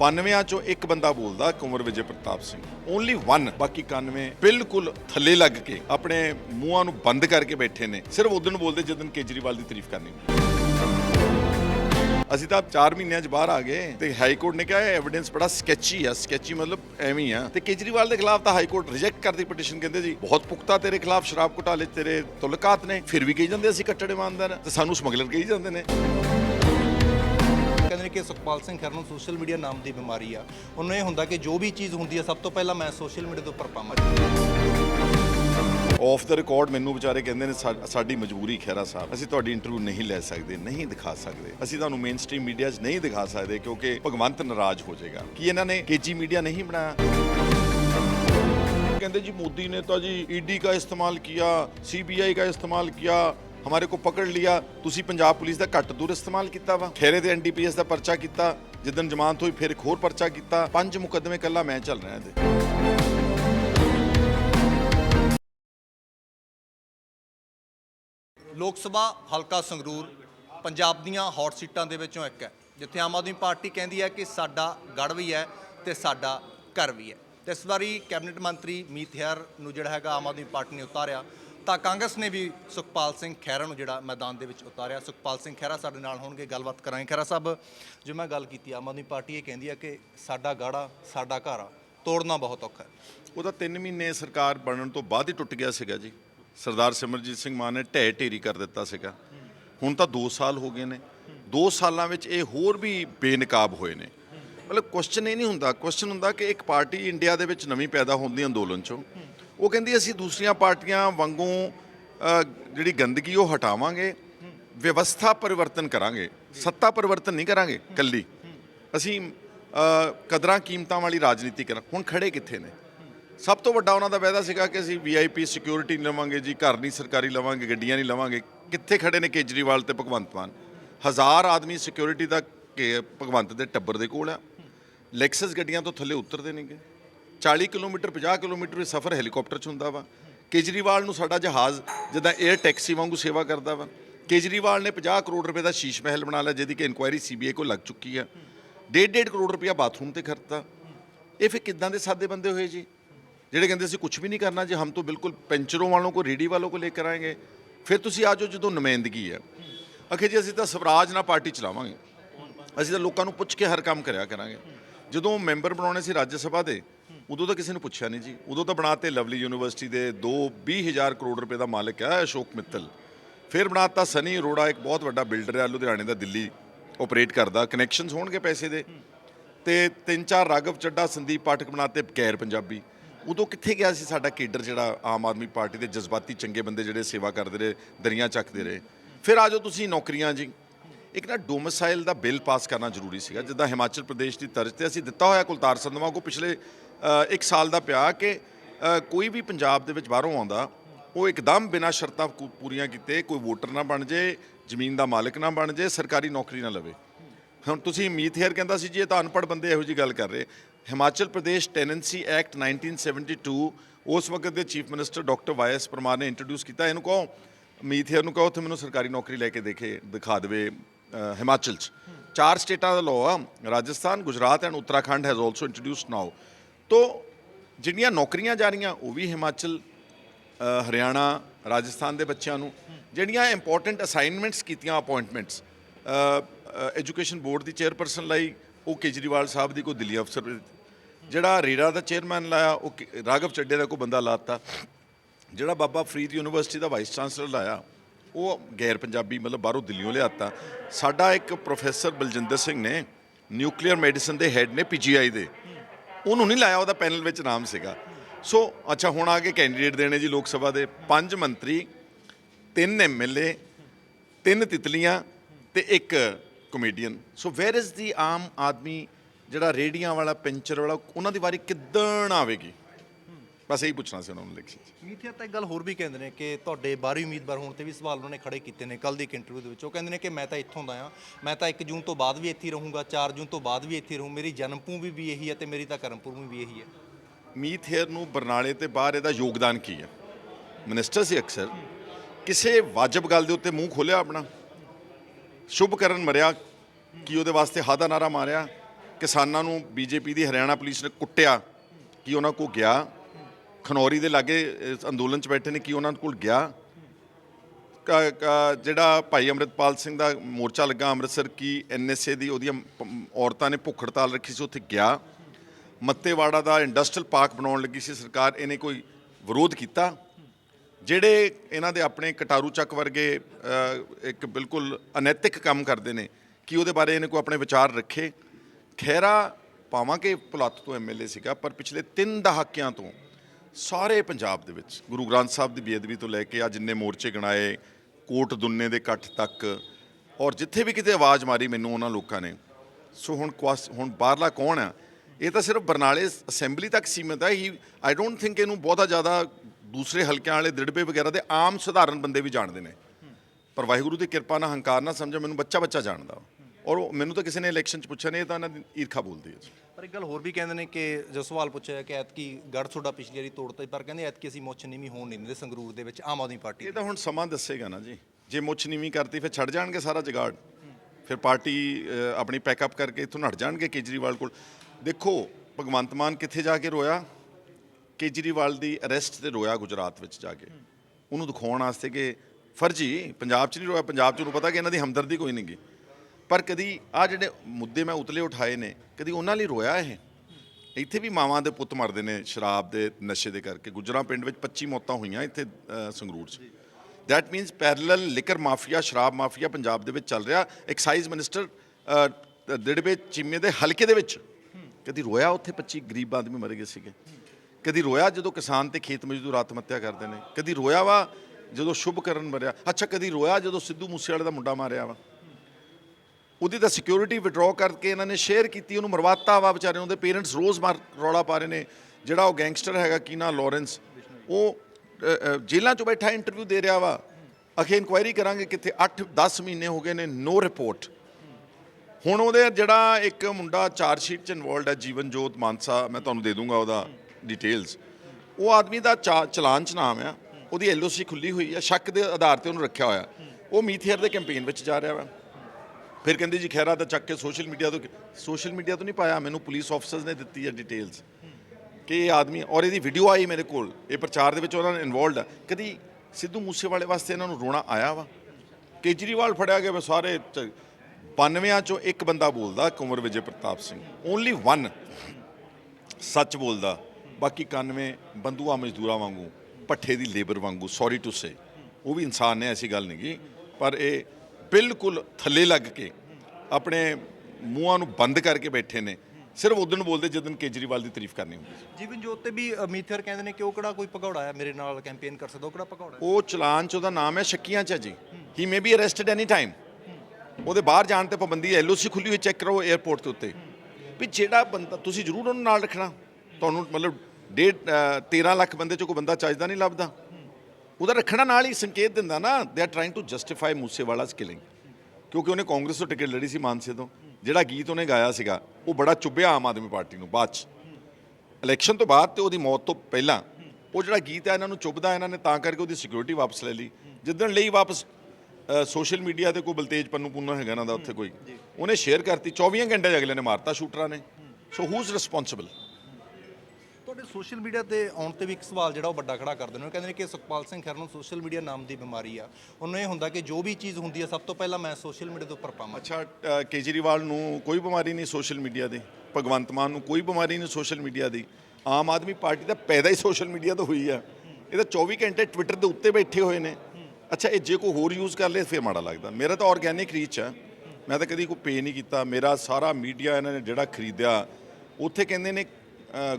92 ਚੋਂ ਇੱਕ ਬੰਦਾ ਬੋਲਦਾ ਕੁੰਵਰ ਵਿਜੇ ਪ੍ਰਤਾਪ ਸਿੰਘ। ਓਨਲੀ ਵਨ ਬਾਕੀ 91 ਬਿਲਕੁਲ ਥੱਲੇ ਲੱਗ ਕੇ ਆਪਣੇ ਮੂੰਹਾਂ ਨੂੰ ਬੰਦ ਕਰਕੇ ਬੈਠੇ ਨੇ। ਸਿਰਫ ਉਦੋਂ ਬੋਲਦੇ ਜਦੋਂ ਕੇਜਰੀਵਾਲ ਦੀ ਤਾਰੀਫ ਕਰਨੀ। ਅਸੀਂ ਤਾਂ 4 ਮਹੀਨਿਆਂ 'ਚ ਬਾਹਰ ਆ ਗਏ ਤੇ ਹਾਈ ਕੋਰਟ ਨੇ ਕਿਹਾ ਐਵੀਡੈਂਸ ਬੜਾ ਸਕੈਚੀ ਆ। ਸਕੈਚੀ ਮਤਲਬ ਐਵੇਂ ਆ। ਤੇ ਕੇਜਰੀਵਾਲ ਦੇ ਖਿਲਾਫ ਤਾਂ ਹਾਈ ਕੋਰਟ ਰਿਜੈਕਟ ਕਰਦੀ ਪਟੀਸ਼ਨ ਕਹਿੰਦੇ ਜੀ, ਬਹੁਤ ਪੁਖਤਾ ਤੇਰੇ ਖਿਲਾਫ ਸ਼ਰਾਬ ਘੁਟਾਲੇ, ਤੇਰੇ ਤੁਲਕਾਤ ਨੇ। ਫਿਰ ਵੀ ਕਹੀ ਜਾਂਦੇ ਅਸੀਂ ਕੱਟੜੇ ਇਮਾਨਦਾਰ ਤੇ ਸਾਨੂੰ ਸਮਗਲਰ ਕਹੀ ਜਾਂਦੇ ਨੇ। ਕਹਿੰਦੇ ਨੇ ਕਿ ਸੁਖਪਾਲ ਸਿੰਘ ਖਹਿਰਾ ਨੂੰ ਸੋਸ਼ਲ ਮੀਡੀਆ ਨਾਮ ਦੀ ਬਿਮਾਰੀ ਆ ਉਹਨੂੰ ਇਹ ਹੁੰਦਾ ਕਿ ਜੋ ਵੀ ਚੀਜ਼ ਹੁੰਦੀ ਆ ਸਭ ਤੋਂ ਪਹਿਲਾਂ ਮੈਂ ਸੋਸ਼ਲ ਮੀਡੀਆ ਦੇ ਉੱਪਰ ਪਾਵਾਂ ਆਫ ਦਾ ਰਿਕਾਰਡ ਮੈਨੂੰ ਵਿਚਾਰੇ ਕਹਿੰਦੇ ਨੇ ਸਾ- ਸਾਡੀ ਮਜਬੂਰੀ ਖੈਰਾ ਸਾਹਿਬ ਅਸੀਂ ਤੁਹਾਡੀ ਇੰਟਰਵਿਊ ਨਹੀਂ ਲੈ ਸਕਦੇ ਨਹੀਂ ਦਿਖਾ ਸਕਦੇ ਅਸੀਂ ਤੁਹਾਨੂੰ ਮੇਨ ਸਟ੍ਰੀਮ ਮੀਡੀਆ 'ਚ ਨਹੀਂ ਦਿਖਾ ਸਕਦੇ ਕਿਉਂਕਿ ਭਗਵੰਤ ਨਾਰਾਜ਼ ਹੋ ਜਾਏਗਾ ਕੀ ਇਹਨਾਂ ਨੇ ਕੇਜੀ ਮੀਡੀਆ ਨਹੀਂ ਬਣਾਇਆ कहते जी मोदी ने तो जी ईडी का इस्तेमाल किया सीबीआई का इस्तेमाल किया ਹਮਾਰੇ ਕੋ ਪਕੜ ਲਿਆ ਤੁਸੀਂ ਪੰਜਾਬ ਪੁਲਿਸ ਦਾ ਘੱਟ ਦੂਰ ਇਸਤੇਮਾਲ ਕੀਤਾ ਵਾ ਖੇਰੇ ਤੇ ਐਨਡੀਪੀਐਸ ਦਾ ਪਰਚਾ ਕੀਤਾ ਜਿੱਦਨ ਜ਼ਮਾਨਤ ਹੋਈ ਫਿਰ ਇੱਕ ਹੋਰ ਪਰਚਾ ਕੀਤਾ ਪੰਜ ਮੁਕੱਦਮੇ ਕੱਲਾ ਮੈਂ ਚੱਲ ਰਿਹਾ ਇਹਦੇ ਲੋਕ ਸਭਾ ਹਲਕਾ ਸੰਗਰੂਰ ਪੰਜਾਬ ਦੀਆਂ ਹੌਟ ਸੀਟਾਂ ਦੇ ਵਿੱਚੋਂ ਇੱਕ ਹੈ ਜਿੱਥੇ ਆਮ ਆਦਮੀ ਪਾਰਟੀ ਕਹਿੰਦੀ ਹੈ ਕਿ ਸਾਡਾ ਗੜ ਵੀ ਹੈ ਤੇ ਸਾਡਾ ਘਰ ਵੀ ਹੈ ਇਸ ਵਾਰੀ ਕੈਬਨਿਟ ਮੰਤਰੀ ਮੀਤ ਨੂੰ ਜਿਹੜਾ ਹੈਗਾ ਆਮ ਆਦਮੀ ਪਾਰਟੀ ਨੇ ਉਤਾਰਿਆ ਤਾਂ ਕਾਂਗਰਸ ਨੇ ਵੀ ਸੁਖਪਾਲ ਸਿੰਘ ਖਹਿਰਾ ਨੂੰ ਜਿਹੜਾ ਮੈਦਾਨ ਦੇ ਵਿੱਚ ਉਤਾਰਿਆ। ਸੁਖਪਾਲ ਸਿੰਘ ਖਹਿਰਾ ਸਾਡੇ ਨਾਲ ਹੋਣਗੇ, ਗੱਲਬਾਤ ਕਰਾਂਗੇ। ਖਹਿਰਾ ਸਾਹਿਬ, ਜੋ ਮੈਂ ਗੱਲ ਕੀਤੀ, ਆਮ ਆਦਮੀ ਪਾਰਟੀ ਇਹ ਕਹਿੰਦੀ ਹੈ ਕਿ ਸਾਡਾ ਗਾੜਾ, ਸਾਡਾ ਘਰ ਆ ਤੋੜਨਾ ਬਹੁਤ ਔਖਾ ਉਹ ਤਾਂ 3 ਮਹੀਨੇ ਸਰਕਾਰ ਬਣਨ ਤੋਂ ਬਾਅਦ ਹੀ ਟੁੱਟ ਗਿਆ ਸੀਗਾ ਜੀ। ਸਰਦਾਰ ਸਿਮਰਜੀਤ ਸਿੰਘ ਮਾਨ ਨੇ ਢਹਿ ਢੇਰੀ ਕਰ ਦਿੱਤਾ ਸੀਗਾ। ਹੁਣ ਤਾਂ 2 ਸਾਲ ਹੋ ਗਏ ਨੇ। 2 ਸਾਲਾਂ ਵਿੱਚ ਇਹ ਹੋਰ ਵੀ ਬੇਨਕਾਬ ਹੋਏ ਨੇ। ਮਤਲਬ ਕੁਐਸਚਨ ਇਹ ਨਹੀਂ ਹੁੰਦਾ। ਕੁਐਸਚਨ ਹੁੰਦਾ ਕਿ ਇੱਕ ਪਾਰਟੀ ਇੰਡੀਆ ਦੇ ਵਿੱਚ ਨਵੀਂ ਪੈਦਾ ਹੁੰਦੀ ਅੰਦੋਲਨ ਚੋਂ ਉਹ ਕਹਿੰਦੀ ਅਸੀਂ ਦੂਸਰੀਆਂ ਪਾਰਟੀਆਂ ਵਾਂਗੂ ਜਿਹੜੀ ਗੰਦਗੀ ਉਹ ਹਟਾਵਾਂਗੇ, ਵਿਵਸਥਾ ਪਰਿਵਰਤਨ ਕਰਾਂਗੇ, ਸੱਤਾ ਪਰਿਵਰਤਨ ਨਹੀਂ ਕਰਾਂਗੇ, ਕੱਲੀ। ਅਸੀਂ ਕਦਰਾਂ ਕੀਮਤਾਂ ਵਾਲੀ ਰਾਜਨੀਤੀ ਕਰਾਂ, ਹੁਣ ਖੜੇ ਕਿੱਥੇ ਨੇ? ਸਭ ਤੋਂ ਵੱਡਾ ਉਹਨਾਂ ਦਾ ਵਾਅਦਾ ਸੀਗਾ ਕਿ ਅਸੀਂ ਵੀਆਈਪੀ ਸਿਕਿਉਰਿਟੀ ਨਹੀਂ ਲਵਾਂਗੇ ਜੀ, ਘਰ ਨਹੀਂ ਸਰਕਾਰੀ ਲਵਾਂਗੇ, ਗੱਡੀਆਂ ਨਹੀਂ ਲਵਾਂਗੇ। ਕਿੱਥੇ ਖੜੇ ਨੇ ਕੇਜਰੀਵਾਲ ਤੇ ਭਗਵੰਤ ਮਾਨ? ਹਜ਼ਾਰ ਆਦਮੀ ਸਿਕਿਉਰਿਟੀ ਦਾ ਕਿ, ਭਗਵੰਤ ਦੇ ਟੱਬਰ ਦੇ ਕੋਲ ਆ। ਲੈਕਸਸ ਗੱਡੀਆਂ ਤੋਂ ਥੱਲੇ ਉਤਰਦੇ ਨਹੀਂਗੇ। 40 ਕਿਲੋਮੀਟਰ 50 ਕਿਲੋਮੀਟਰ ਇਹ ਸਫ਼ਰ ਹੈਲੀਕਾਪਟਰ 'ਚ ਹੁੰਦਾ ਵਾ। ਕੇਜਰੀਵਾਲ ਨੂੰ ਸਾਡਾ ਜਹਾਜ਼ ਜਿੱਦਾਂ 에ਅਰ ਟੈਕਸੀ ਵਾਂਗੂ ਸੇਵਾ ਕਰਦਾ ਵਾ। ਕੇਜਰੀਵਾਲ ਨੇ 50 ਕਰੋੜ ਰੁਪਏ ਦਾ ਸ਼ੀਸ਼ ਮਹਿਲ ਬਣਾ ਲਿਆ, ਜਿਹਦੀ ਕਿ ਇਨਕੁਆਇਰੀ ਸੀਬੀਆਈ ਕੋਲ ਲੱਗ ਚੁੱਕੀ ਆ। 1.5 ਕਰੋੜ ਰੁਪਇਆ ਬਾਥਰੂਮ ਤੇ ਖਰਚਤਾ। ਇਹ ਫਿਰ ਕਿੱਦਾਂ ਦੇ ਸਾਦੇ ਬੰਦੇ ਹੋਏ ਜੀ? ਜਿਹੜੇ ਕਹਿੰਦੇ ਅਸੀਂ ਕੁਝ ਵੀ ਨਹੀਂ ਕਰਨਾ, ਜੀ ਹਮ ਤੋਂ ਬਿਲਕੁਲ ਪੈਂਚਰੋਂ ਵਾਲੋਂ ਕੋ ਰੇਡੀ ਵਾਲੋਂ ਕੋ ਲੈ ਕਰ ਆਏਗੇ, ਫਿਰ ਤੁਸੀਂ ਆ ਜਾਓ ਜਦੋਂ ਨੁਮਾਇੰਦਗੀ ਹੈ ਅਖੇ ਜੀ, ਅਸੀਂ ਤਾਂ ਸਵਰਾਜ ਨਾਲ ਪਾਰਟੀ ਚਲਾਵਾਂਗੇ। ਅਸੀਂ ਤਾਂ ਲੋਕਾਂ ਨੂੰ ਪੁੱਛ ਕੇ ਹਰ ਕੰਮ ਕਰਿਆ ਕਰਾਂਗੇ। ਜਦੋਂ ਮੈਂਬਰ ਬਣਾਉਣੇ ਸੀ ਰਾਜ ਸਭਾ ਦੇ ਉਦੋਂ ਤਾਂ ਕਿਸੇ ਨੂੰ ਪੁੱਛਿਆ ਨਹੀਂ ਜੀ। ਉਦੋਂ ਤਾਂ ਬਣਾਤੇ ਲਵਲੀ ਯੂਨੀਵਰਸਿਟੀ ਦੇ 2 20000 ਕਰੋੜ ਰੁਪਏ ਦਾ ਮਾਲਕ ਹੈ ਅਸ਼ੋਕ ਮਿੱਤਲ। ਫਿਰ ਬਣਾਤਾ ਸਨੀ ਅਰੋੜਾ ਇੱਕ ਬਹੁਤ ਵੱਡਾ ਬਿਲਡਰ ਹੈ ਲੁਧਿਆਣੇ ਦਾ ਦਿੱਲੀ ਆਪਰੇਟ ਕਰਦਾ। ਕਨੈਕਸ਼ਨਸ ਹੋਣਗੇ ਪੈਸੇ ਦੇ। ਤੇ ਤਿੰਨ ਚਾਰ ਰਾਘਵ ਚੱਡਾ ਸੰਦੀਪ ਪਾਠਕ ਬਣਾਤੇ ਗੈਰ ਪੰਜਾਬੀ। ਉਦੋਂ ਕਿੱਥੇ ਗਿਆ ਸੀ ਸਾਡਾ ਕੇਡਰ ਜਿਹੜਾ ਆਮ ਆਦਮੀ ਪਾਰਟੀ ਦੇ ਜਜ਼ਬਾਤੀ ਚੰਗੇ ਬੰਦੇ ਜਿਹੜੇ ਸੇਵਾ ਕਰਦੇ ਰਹੇ, ਦਰੀਆਂ ਚੱਕਦੇ ਰਹੇ। ਫਿਰ ਆ ਜਾਓ ਤੁਸੀਂ ਨੌਕਰੀਆਂ ਜੀ। ਇੱਕ ਨਾ ਡੋਮਿਸਾਈਲ ਦਾ ਬਿੱਲ ਪਾਸ ਕਰਨਾ ਜ਼ਰੂਰੀ ਸੀਗਾ। ਜਿੱਦਾਂ ਹਿਮਾਚਲ ਪ੍ਰਦੇਸ਼ ਦੀ ਤਰਜ਼ ਤੇ ਅਸੀਂ ਦਿੱਤਾ ਹੋਇਆ ਕੁਲਤਾਰ ਸੰਧਵਾ ਕੋ ਪਿਛਲੇ ਇੱਕ ਸਾਲ ਦਾ ਪਿਆ ਕਿ ਕੋਈ ਵੀ ਪੰਜਾਬ ਦੇ ਵਿੱਚ ਬਾਹਰੋਂ ਆਉਂਦਾ, ਉਹ ਇੱਕਦਮ ਬਿਨਾਂ ਸ਼ਰਤਾਂ ਪੂਰੀਆਂ ਕੀਤੇ ਕੋਈ ਵੋਟਰ ਨਾ ਬਣ ਜੇ, ਜ਼ਮੀਨ ਦਾ ਮਾਲਕ ਨਾ ਬਣ ਜੇ, ਸਰਕਾਰੀ ਨੌਕਰੀ ਨਾ ਲਵੇ। ਹੁਣ ਤੁਸੀਂ ਮੀਤ ਹੇਅਰ ਕਹਿੰਦਾ ਸੀ ਜੀ, ਇਹ ਤਾਂ ਅਨਪੜ੍ਹ ਬੰਦੇ ਇਹੋ ਜੀ ਗੱਲ ਕਰ ਰਹੇ। ਹਿਮਾਚਲ ਪ੍ਰਦੇਸ਼ ਟੈਨੈਂਸੀ ਐਕਟ 1972 ਉਸ ਵਕਤ ਦੇ chief minister doctor YS Parmar ਨੇ ਇੰਟਰੋਡਿਊਸ ਕੀਤਾ। ਇਹਨੂੰ ਕਹੋ, ਮੀਤ ਹੇਅਰ ਨੂੰ ਕਹੋ, ਉੱਥੇ ਮੈਨੂੰ ਸਰਕਾਰੀ ਨੌਕਰੀ ਲੈ ਕੇ ਦੇਖੇ, ਦਿਖਾ ਦੇਵੇ ਹਿਮਾਚਲ 'ਚ। ਚਾਰ ਸਟੇਟਾਂ ਦਾ ਲਾਅ ਆ, Rajasthan, Gujarat and Uttarakhand has also introduced now ਤੋ ਜਿਹੜੀਆਂ ਨੌਕਰੀਆਂ ਜਾ ਰਹੀਆਂ, ਉਹ ਵੀ ਹਿਮਾਚਲ ਹਰਿਆਣਾ, ਰਾਜਸਥਾਨ ਦੇ ਬੱਚਿਆਂ ਨੂੰ। ਜਿਹੜੀਆਂ ਇੰਪੋਰਟੈਂਟ ਅਸਾਈਨਮੈਂਟਸ ਕੀਤੀਆਂ ਅਪਾਇੰਟਮੈਂਟਸ ਐਜੂਕੇਸ਼ਨ ਬੋਰਡ ਦੀ ਚੇਅਰਪਰਸਨ ਲਈ, ਉਹ ਕੇਜਰੀਵਾਲ ਸਾਹਿਬ ਦੀ ਕੋਈ ਦਿੱਲੀ ਅਫਸਰ ਜਿਹੜਾ ਰੇਰਾ ਦਾ ਚੇਅਰਮੈਨ ਲਾਇਆ, ਉਹ ਕਿ- ਰਾਘਵ ਚੱਡੇ ਦਾ ਕੋਈ ਬੰਦਾ ਲਾਤਾ। ਜਿਹੜਾ ਬਾਬਾ ਫਰੀਦ ਯੂਨੀਵਰਸਿਟੀ ਦਾ ਵਾਈਸ ਚਾਂਸਲਰ ਲਾਇਆ, ਉਹ ਗੈਰ ਪੰਜਾਬੀ, ਮਤਲਬ ਬਾਹਰੋਂ ਦਿੱਲੀੋਂ ਲਿਆਤਾ। ਸਾਡਾ ਇੱਕ ਪ੍ਰੋਫੈਸਰ ਬਲਜਿੰਦਰ ਸਿੰਘ ਨੇ ਨਿਊਕਲੀਅਰ ਮੈਡੀਸਨ ਦੇ ਹੈੱਡ ਨੇ ਪੀਜੀਆਈ ਦੇ। ਉਹਨੂੰ ਨਹੀਂ ਲਾਇਆ, ਉਹਦਾ ਪੈਨਲ ਵਿੱਚ ਨਾਮ ਸੀਗਾ। ਸੋ, ਅੱਛਾ, ਹੁਣ ਆ ਕੇ ਕੈਂਡੀਡੇਟ ਦੇਣੇ ਜੀ ਲੋਕ ਸਭਾ ਦੇ। ਪੰਜ ਮੰਤਰੀ, ਤਿੰਨ ਐਮਐਲਏ ਤਿੰਨ ਤਿਤਲੀਆਂ ਤੇ ਇੱਕ comedian. So where is the Aam Aadmi ਜਿਹੜਾ ਰੇੜੀਆਂ ਵਾਲਾ, ਪੈਂਚਰ ਵਾਲਾ, ਉਹਨਾਂ ਦੀ ਵਾਰੀ ਕਿੱਦਣ ਆਵੇਗੀ? ਬਸ ਇਹੀ ਪੁੱਛਣਾ ਸੀ ਉਹਨਾਂ ਨੂੰ ਇਲੈਕਸ਼ਨ 'ਚ ਮੀਥਿਆ ਤਾਂ ਇੱਕ ਗੱਲ ਹੋਰ ਵੀ ਕਹਿੰਦੇ ਨੇ ਕਿ ਤੁਹਾਡੇ ਬਾਹਰੀ ਉਮੀਦਵਾਰ ਹੋਣ ਤੇ ਵੀ ਸਵਾਲ ਉਹਨਾਂ ਨੇ ਖੜੇ ਕੀਤੇ ਨੇ ਕੱਲ ਦੀ ਇੱਕ ਇੰਟਰਵਿਊ ਦੇ ਵਿੱਚ। ਉਹ ਕਹਿੰਦੇ ਨੇ ਕਿ ਮੈਂ ਤਾਂ ਇੱਥੋਂ ਦਾ ਆ ਮੈਂ ਤਾਂ 1 ਜੂਨ ਤੋਂ ਬਾਅਦ ਵੀ ਇੱਥੇ ਹੀ ਰਹੂੰਗਾ 4 ਜੂਨ ਤੋਂ ਬਾਅਦ ਵੀ ਇੱਥੇ ਹੀ ਰਹੂੰ ਮੇਰੀ ਜਨਮ ਭੂਮੀ ਵੀ ਇਹੀ ਹੈ ਤੇ ਮੇਰੀ ਤਾਂ ਕਰਮ ਭੂਮੀ ਵੀ ਇਹੀ ਹੈ। ਮੀਤ ਹੇਅਰ ਨੂੰ ਬਰਨਾਲੇ ਤੇ ਬਾਹਰ ਇਹਦਾ ਯੋਗਦਾਨ ਕੀ ਹੈ? ਮਿਨਿਸਟਰ ਸੀ ਅਕਸਰ। ਕਿਸੇ ਵਾਜਬ ਗੱਲ ਦੇ ਉੱਤੇ ਮੂੰਹ ਖੋਲਿਆ ਆਪਣਾ? ਸ਼ੁਭ ਕਰਨ ਮਰਿਆ ਕੀ ਉਹਦੇ ਵਾਸਤੇ ਹਾਦਾ ਨਾਰਾ ਮਾਰਿਆ? ਕਿਸਾਨਾਂ ਨੂੰ ਬੀਜੇਪੀ ਦੀ ਹਰਿਆਣਾ ਪੁਲਿਸ ਨੇ ਕੁੱਟਿਆ ਕੀ ਉਹਨਾਂ ਕੋ ਗਿਆ? ਖਨੌਰੀ ਦੇ ਲਾਗੇ ਇਸ ਅੰਦੋਲਨ 'ਚ ਬੈਠੇ ਨੇ, ਕੀ ਉਹਨਾਂ ਕੋਲ ਗਿਆ? ਕ- ਜਿਹੜਾ ਭਾਈ ਅੰਮ੍ਰਿਤਪਾਲ ਸਿੰਘ ਦਾ ਮੋਰਚਾ ਲੱਗਾ ਅੰਮ੍ਰਿਤਸਰ, ਕੀ ਐਨਐਸਏ ਦੀ ਉਹਦੀਆਂ ਔਰਤਾਂ ਨੇ ਭੁੱਖ ਹੜਤਾਲ ਰੱਖੀ ਸੀ, ਉੱਥੇ ਗਿਆ? ਮੱਤੇਵਾੜਾ ਦਾ ਇੰਡਸਟਰੀਅਲ ਪਾਰਕ ਬਣਾਉਣ ਲੱਗੀ ਸੀ ਸਰਕਾਰ, ਇਹਨੇ ਕੋਈ ਵਿਰੋਧ ਕੀਤਾ? ਜਿਹੜੇ ਇਹਨਾਂ ਦੇ ਆਪਣੇ ਕਟਾਰੂ ਚੱਕ ਵਰਗੇ ਇੱਕ ਬਿਲਕੁਲ ਅਨੈਤਿਕ ਕੰਮ ਕਰਦੇ ਨੇ, ਕਿ ਉਹਦੇ ਬਾਰੇ ਇਹਨੇ ਕੋਈ ਆਪਣੇ ਵਿਚਾਰ ਰੱਖੇ? ਖੈਰਾ ਭਾਵਾਂ ਕਿ ਪੁਲੱਤ ਤੋਂ ਐਮਐਲਏ ਸੀਗਾ, ਪਰ ਪਿਛਲੇ 3 ਦਹਾਕਿਆਂ ਤੋਂ ਸਾਰੇ ਪੰਜਾਬ ਦੇ ਵਿੱਚ ਗੁਰੂ ਗ੍ਰੰਥ ਸਾਹਿਬ ਦੀ ਬੇਅਦਬੀ ਤੋਂ ਲੈ ਕੇ ਆ ਜਿੰਨੇ ਮੋਰਚੇ ਗਣਾਏ, ਕੋਟ ਦੁੰਨੇ ਦੇ ਇਕੱਠ ਤੱਕ, ਔਰ ਜਿੱਥੇ ਵੀ ਕਿਤੇ ਆਵਾਜ਼ ਮਾਰੀ ਮੈਨੂੰ ਉਹਨਾਂ ਲੋਕਾਂ ਨੇ। ਸੋ ਹੁਣ ਕੁਆਸ- ਹੁਣ ਬਾਹਰਲਾ ਕੌਣ ਆ? ਇਹ ਤਾਂ ਸਿਰਫ ਬਰਨਾਲੇ ਅਸੈਂਬਲੀ ਤੱਕ ਸੀਮਿਤ ਹੈ ਹੀ ਆਈ ਡੋਨਟ ਥਿੰਕ ਇਹਨੂੰ ਬਹੁਤਾ ਜ਼ਿਆਦਾ ਦੂਸਰੇ ਹਲਕਿਆਂ ਵਾਲੇ ਦ੍ਰਿੜਬੇ ਵਗੈਰਾ ਦੇ ਆਮ ਸਧਾਰਨ ਬੰਦੇ ਵੀ ਜਾਣਦੇ ਨੇ। ਪਰ ਵਾਹਿਗੁਰੂ ਦੀ ਕਿਰਪਾ ਨਾਲ ਹੰਕਾਰ ਨਾ ਸਮਝੋ, ਮੈਨੂੰ ਬੱਚਾ ਬੱਚਾ ਜਾਣਦਾ। ਔਰ ਮੈਨੂੰ ਤਾਂ ਕਿਸੇ ਨੇ ਇਲੈਕਸ਼ਨ 'ਚ ਪੁੱਛਿਆ ਨਹੀਂ ਇਹ ਤਾਂ ਇਹਨਾਂ ਦੀ ਈਰਖਾ ਬੋਲਦੀ ਹੈ ਜੀ। ਪਰ ਇੱਕ ਗੱਲ ਹੋਰ ਵੀ ਕਹਿੰਦੇ ਨੇ ਕਿ ਜੋ ਸਵਾਲ ਪੁੱਛਿਆ ਕਿ ਐਤਕੀ ਗੜ ਤੁਹਾਡਾ ਪਿਛਲੀ ਵਾਰੀ ਤੋੜਤਾ ਸੀ, ਪਰ ਕਹਿੰਦੇ ਐਤਕੀ ਅਸੀਂ ਮੁੱਛ ਨੀਵੀਂ ਹੋਣ ਨਹੀਂ ਦਿੰਦੇ ਸੰਗਰੂਰ ਦੇ ਵਿੱਚ ਆਮ ਆਦਮੀ ਪਾਰਟੀ ਇਹ ਤਾਂ ਹੁਣ ਸਮਾਂ ਦੱਸੇਗਾ ਨਾ ਜੀ। ਜੇ ਮੁੱਛ ਨੀਵੀਂ ਕਰਤੀ ਫਿਰ ਛੱਡ ਜਾਣਗੇ ਸਾਰਾ ਜਗਾੜ। ਫਿਰ ਪਾਰਟੀ ਆਪਣੀ ਪੈਕਅਪ ਕਰਕੇ ਇੱਥੋਂ ਨੱਠ ਜਾਣਗੇ ਕੇਜਰੀਵਾਲ ਕੋਲ। ਦੇਖੋ ਭਗਵੰਤ ਮਾਨ ਕਿੱਥੇ ਜਾ ਕੇ ਰੋਇਆ? ਕੇਜਰੀਵਾਲ ਦੀ ਅਰੈਸਟ ਤੇ ਰੋਇਆ ਗੁਜਰਾਤ ਵਿੱਚ ਜਾ ਕੇ। ਉਹਨੂੰ ਦਿਖਾਉਣ ਵਾਸਤੇ ਕਿ ਫਰਜੀ ਪੰਜਾਬ 'ਚ ਨਹੀਂ ਰੋਇਆ ਪੰਜਾਬ 'ਚ ਉਹਨੂੰ ਪਤਾ ਕਿ ਇਹਨਾਂ ਦੀ ਹਮਦਰਦੀ ਕੋਈ ਨਹੀਂ ਗੀ। ਪਰ ਕਦੀ ਆ ਜਿਹੜੇ ਮੁੱਦੇ ਮੈਂ ਉਤਲੇ ਉਠਾਏ ਨੇ, ਕਦੀ ਉਹਨਾਂ ਲਈ ਰੋਇਆ ਇਹ? ਇੱਥੇ ਵੀ ਮਾਵਾਂ ਦੇ ਪੁੱਤ ਮਰਦੇ ਨੇ, ਸ਼ਰਾਬ ਦੇ ਨਸ਼ੇ ਦੇ ਕਰਕੇ। ਗੁਜਰਾਂ ਪਿੰਡ ਵਿੱਚ 25 ਮੌਤਾਂ ਹੋਈਆਂ ਇੱਥੇ ਸੰਗਰੂਰ 'ਚ। That means parallel liquor mafia ਸ਼ਰਾਬ ਮਾਫੀਆ ਪੰਜਾਬ ਦੇ ਵਿੱਚ ਚੱਲ ਰਿਹਾ। ਐਕਸਾਈਜ਼ ਮਿਨਿਸਟਰ ਦਿੜਬੇ ਚੀਮੇ ਦੇ ਹਲਕੇ ਦੇ ਵਿੱਚ। ਕਦੀ ਰੋਇਆ ਉੱਥੇ 25 ਗਰੀਬ ਆਦਮੀ ਮਰ ਗਏ ਸੀਗੇ? ਕਦੀ ਰੋਇਆ ਜਦੋਂ ਕਿਸਾਨ ਤੇ ਖੇਤ ਮਜ਼ਦੂਰ ਆਤਮ ਹੱਤਿਆ ਕਰਦੇ ਨੇ? ਕਦੀ ਰੋਇਆ ਵਾ ਜਦੋਂ ਸ਼ੁਭ ਕਰਨ ਮਰਿਆ? ਅੱਛਾ, ਕਦੀ ਰੋਇਆ ਜਦੋਂ ਸਿੱਧੂ ਮੂਸੇਵਾਲੇ ਦਾ ਮੁੰਡਾ ਮਾਰਿਆ ਵਾ? ਉਹਦੀ ਤਾਂ ਸਿਕਿਉਰਿਟੀ ਵਿਡਰਾਅ ਕਰਕੇ ਇਹਨਾਂ ਨੇ ਸ਼ੇਅਰ ਕੀਤੀ, ਉਹਨੂੰ ਮਰਵਾਤਾ ਵਾ ਵਿਚਾਰੇ ਉਹਦੇ ਪੇਰੈਂਟਸ ਰੋਜ਼ ਮਾਰ ਰੌਲਾ ਪਾ ਰਹੇ ਨੇ। ਜਿਹੜਾ ਉਹ ਗੈਂਗਸਟਰ ਹੈਗਾ ਕੀ ਨਾਂ ਲਾਰੈਂਸ, ਉਹ ਜੇਲ੍ਹਾਂ 'ਚ ਬੈਠਾ ਇੰਟਰਵਿਊ ਦੇ ਰਿਹਾ ਵਾ। ਅਖੇ ਇਨਕੁਆਇਰੀ ਕਰਾਂਗੇ ਕਿੱਥੇ 8 10 ਮਹੀਨੇ ਹੋ ਗਏ ਨੇ ਨੋ ਰਿਪੋਰਟ ਹੁਣ ਉਹਦੇ ਜਿਹੜਾ ਇੱਕ ਮੁੰਡਾ ਚਾਰਜ ਸ਼ੀਟ 'ਚ ਇਨਵੋਲਡ ਹੈ ਜੀਵਨ ਜੋਤ ਮਾਨਸਾ, ਮੈਂ ਤੁਹਾਨੂੰ ਦੇ ਦੂੰਗਾ ਉਹਦਾ ਡਿਟੇਲਸ ਉਹ ਆਦਮੀ ਦਾ ਚਾ- ਚਲਾਨ ਚ ਨਾਮ ਆ, ਉਹਦੀ ਐਲਓਸੀ ਖੁੱਲੀ ਹੋਈ ਆ, ਸ਼ੱਕ ਦੇ ਆਧਾਰ ਤੇ ਉਹਨੂੰ ਰੱਖਿਆ ਹੋਇਆ। ਉਹ ਮੀਥੇਅਰ ਦੇ ਕੈਂਪੇਨ ਵਿੱਚ ਜਾ ਰਿਹਾ ਵਾ। ਫਿਰ ਕਹਿੰਦੇ ਜੀ ਖੈਰਾ ਤਾਂ ਚੱਕ ਕੇ ਸੋਸ਼ਲ ਮੀਡੀਆ ਤੋਂ ਸੋਸ਼ਲ ਮੀਡੀਆ ਤੋਂ ਨਹੀਂ ਪਾਇਆ, ਮੈਨੂੰ ਪੁਲਿਸ ਆਫੀਸਰਸ ਨੇ ਦਿੱਤੀ ਹੈ ਡਿਟੇਲਸ ਕਿ ਇਹ ਆਦਮੀ ਔਰ ਇਹਦੀ ਵੀਡੀਓ ਆਈ ਮੇਰੇ ਕੋਲ। ਇਹ ਪ੍ਰਚਾਰ ਦੇ ਵਿੱਚ ਉਹਨਾਂ ਨੇ ਇਨਵੋਲਡ ਆ। ਕਦੀ ਸਿੱਧੂ ਮੂਸੇਵਾਲੇ ਵਾਸਤੇ ਇਹਨਾਂ ਨੂੰ ਰੋਣਾ ਆਇਆ ਵਾ? ਕੇਜਰੀਵਾਲ ਫੜਿਆ ਗਿਆ ਵਾ ਸਾਰੇ 92 ਚੋਂ ਇੱਕ ਬੰਦਾ ਬੋਲਦਾ, ਕੁੰਵਰ ਵਿਜੇ ਪ੍ਰਤਾਪ ਸਿੰਘ। ਓਨਲੀ ਵਨ ਸੱਚ ਬੋਲਦਾ। ਬਾਕੀ 91 ਬੰਦੂਆ ਮਜ਼ਦੂਰਾਂ ਵਾਂਗੂ ਪੱਠੇ ਦੀ ਲੇਬਰ ਵਾਂਗੂ ਸੌਰੀ ਟੂ ਸੇ ਉਹ ਵੀ ਇਨਸਾਨ ਨੇ, ਐਸੀ ਗੱਲ ਨਹੀਂ ਗੀ। ਪਰ ਇਹ ਬਿਲਕੁਲ ਥੱਲੇ ਲੱਗ ਕੇ ਆਪਣੇ ਮੂੰਹਾਂ ਨੂੰ ਬੰਦ ਕਰਕੇ ਬੈਠੇ ਨੇ। ਸਿਰਫ ਉਦੋਂ ਬੋਲਦੇ ਜਦੋਂ ਕੇਜਰੀਵਾਲ ਦੀ ਤਾਰੀਫ ਕਰਨੀ ਹੁੰਦੀ ਸੀ। ਜੀਵਨ ਜੋਤ ਤੇ ਵੀ ਮੀਥਰ ਕਹਿੰਦੇ ਨੇ ਕਿ ਉਹ ਕਿਹੜਾ ਕੋਈ ਭਗੌੜਾ ਹੈ ਮੇਰੇ ਨਾਲ ਕੈਂਪੇਨ ਕਰ ਸਕਦਾ ਉਹ ਕਿਹੜਾ ਭਗੌੜਾ? ਉਹ ਚਲਾਨ ਚ ਉਹਦਾ ਨਾਮ ਹੈ ਸ਼ੱਕੀਆਂ ਚ ਜੀ। He may be arrested any time ਉਹਦੇ ਬਾਹਰ ਜਾਣ ਤੇ ਪਾਬੰਦੀ ਹੈ ਐਲਓਸੀ ਖੁੱਲੀ ਹੋਈ ਚੈੱਕ ਕਰੋ 에ਅਰਪੋਰਟ ਦੇ ਉੱਤੇ। ਵੀ ਜਿਹੜਾ ਬੰਦਾ ਤੁਸੀਂ ਜ਼ਰੂਰ ਉਹਨੂੰ ਨਾਲ ਰੱਖਣਾ। ਤੁਹਾਨੂੰ ਮਤਲਬ ਡੇਢ ਅ, 13 ਲੱਖ ਬੰਦੇ ਚੋਂ ਕੋਈ ਬੰਦਾ ਚਾਹੀਦਾ ਨਹੀਂ ਲੱਭਦਾ। ਉਹਦਾ ਰੱਖਣਾ ਨਾਲ ਹੀ ਸੰਕੇਤ ਦਿੰਦਾ ਨਾ they are trying to justify Moosewala's killing ਕਿਉਂਕਿ ਉਹਨੇ ਕਾਂਗਰਸ ਤੋਂ ਟਿਕਟ ਲੜੀ ਸੀ ਮਾਨਸੇ ਤੋਂ ਜਿਹੜਾ ਗੀਤ ਉਹਨੇ ਗਾਇਆ ਸੀਗਾ ਉਹ ਬੜਾ ਚੁੱਭਿਆ ਆਮ ਆਦਮੀ ਪਾਰਟੀ ਨੂੰ ਬਾਅਦ ਚ। ਇਲੈਕਸ਼ਨ ਤੋਂ ਬਾਅਦ ਤੇ ਉਹਦੀ ਮੌਤ ਤੋਂ ਪਹਿਲਾਂ ਉਹ ਜਿਹੜਾ ਗੀਤ ਹੈ ਇਹਨਾਂ ਨੂੰ ਚੁੱਭਦਾ ਇਹਨਾਂ ਨੇ ਤਾਂ ਕਰਕੇ ਉਹਦੀ ਸਿਕਿਉਰਿਟੀ ਵਾਪਸ ਲੈ ਲਈ। ਜਿੱਦਣ ਲਈ ਵਾਪਸ ਸੋਸ਼ਲ ਮੀਡੀਆ ਤੇ ਕੋਈ ਬਲਤੇਜ ਪੰਨੂ ਪੁੰਨੂ ਹੈਗਾ ਇਹਨਾਂ ਦਾ ਉੱਥੇ ਕੋਈ। ਉਹਨੇ ਸ਼ੇਅਰ ਕਰਤੀ 24 ਘੰਟੇ ਅਗਲੇ ਨੇ ਮਾਰਤਾ ਸ਼ੂਟਰਾਂ ਨੇ। ਸੋ ਹੂ ਇਜ਼ ਰਿਸਪੌਂਸਿਬਲ ਤੁਹਾਡੇ ਸੋਸ਼ਲ ਮੀਡੀਆ ਤੇ ਆਉਣ ਤੇ ਵੀ ਇੱਕ ਸਵਾਲ ਜਿਹੜਾ ਉਹ ਵੱਡਾ ਖੜਾ ਕਰਦੇ ਨੇ। ਉਹ ਕਹਿੰਦੇ ਨੇ ਕਿ ਸੁਖਪਾਲ ਸਿੰਘ ਖਹਿਰਾ ਨੂੰ ਸੋਸ਼ਲ ਮੀਡੀਆ ਨਾਮ ਦੀ ਬਿਮਾਰੀ ਆ। ਉਹਨੂੰ ਇਹ ਹੁੰਦਾ ਕਿ ਜੋ ਵੀ ਚੀਜ਼ ਹੁੰਦੀ ਹੈ ਸਭ ਤੋਂ ਪਹਿਲਾਂ ਮੈਂ ਸੋਸ਼ਲ ਮੀਡੀਆ ਦੇ ਉੱਪਰ ਪਾਵਾਂ। ਅੱਛਾ ਕੇਜਰੀਵਾਲ ਨੂੰ ਕੋਈ ਬਿਮਾਰੀ ਨਹੀਂ ਸੋਸ਼ਲ ਮੀਡੀਆ ਦੀ। ਭਗਵੰਤ ਮਾਨ ਨੂੰ ਕੋਈ ਬਿਮਾਰੀ ਨਹੀਂ ਸੋਸ਼ਲ ਮੀਡੀਆ ਦੀ। ਆਮ ਆਦਮੀ ਪਾਰਟੀ ਦਾ ਪੈਦਾ ਹੀ ਸੋਸ਼ਲ ਮੀਡੀਆ ਤੋਂ ਹੋਈ ਆ। ਇਹ ਤਾਂ 24 ਘੰਟੇ ਟਵਿੱਟਰ ਦੇ ਉੱਤੇ ਬੈਠੇ ਹੋਏ ਨੇ। ਅੱਛਾ, ਇਹ ਜੇ ਕੋਈ ਹੋਰ ਯੂਜ਼ ਕਰ ਲੇ, ਫਿਰ ਮਾੜਾ ਲੱਗਦਾ। ਮੇਰਾ ਤਾਂ ਆਰਗੈਨਿਕ ਰੀਚ ਆ। ਮੈਂ ਤਾਂ ਕਦੀ ਕੋਈ ਪੇ ਨਹੀਂ ਕੀਤਾ। ਮੇਰਾ ਸਾਰਾ ਮੀਡੀਆ ਇਹਨਾਂ ਨੇ ਜਿਹੜਾ ਖਰੀਦਿਆ, ਉੱਥੇ ਕਹਿੰਦੇ ਨੇ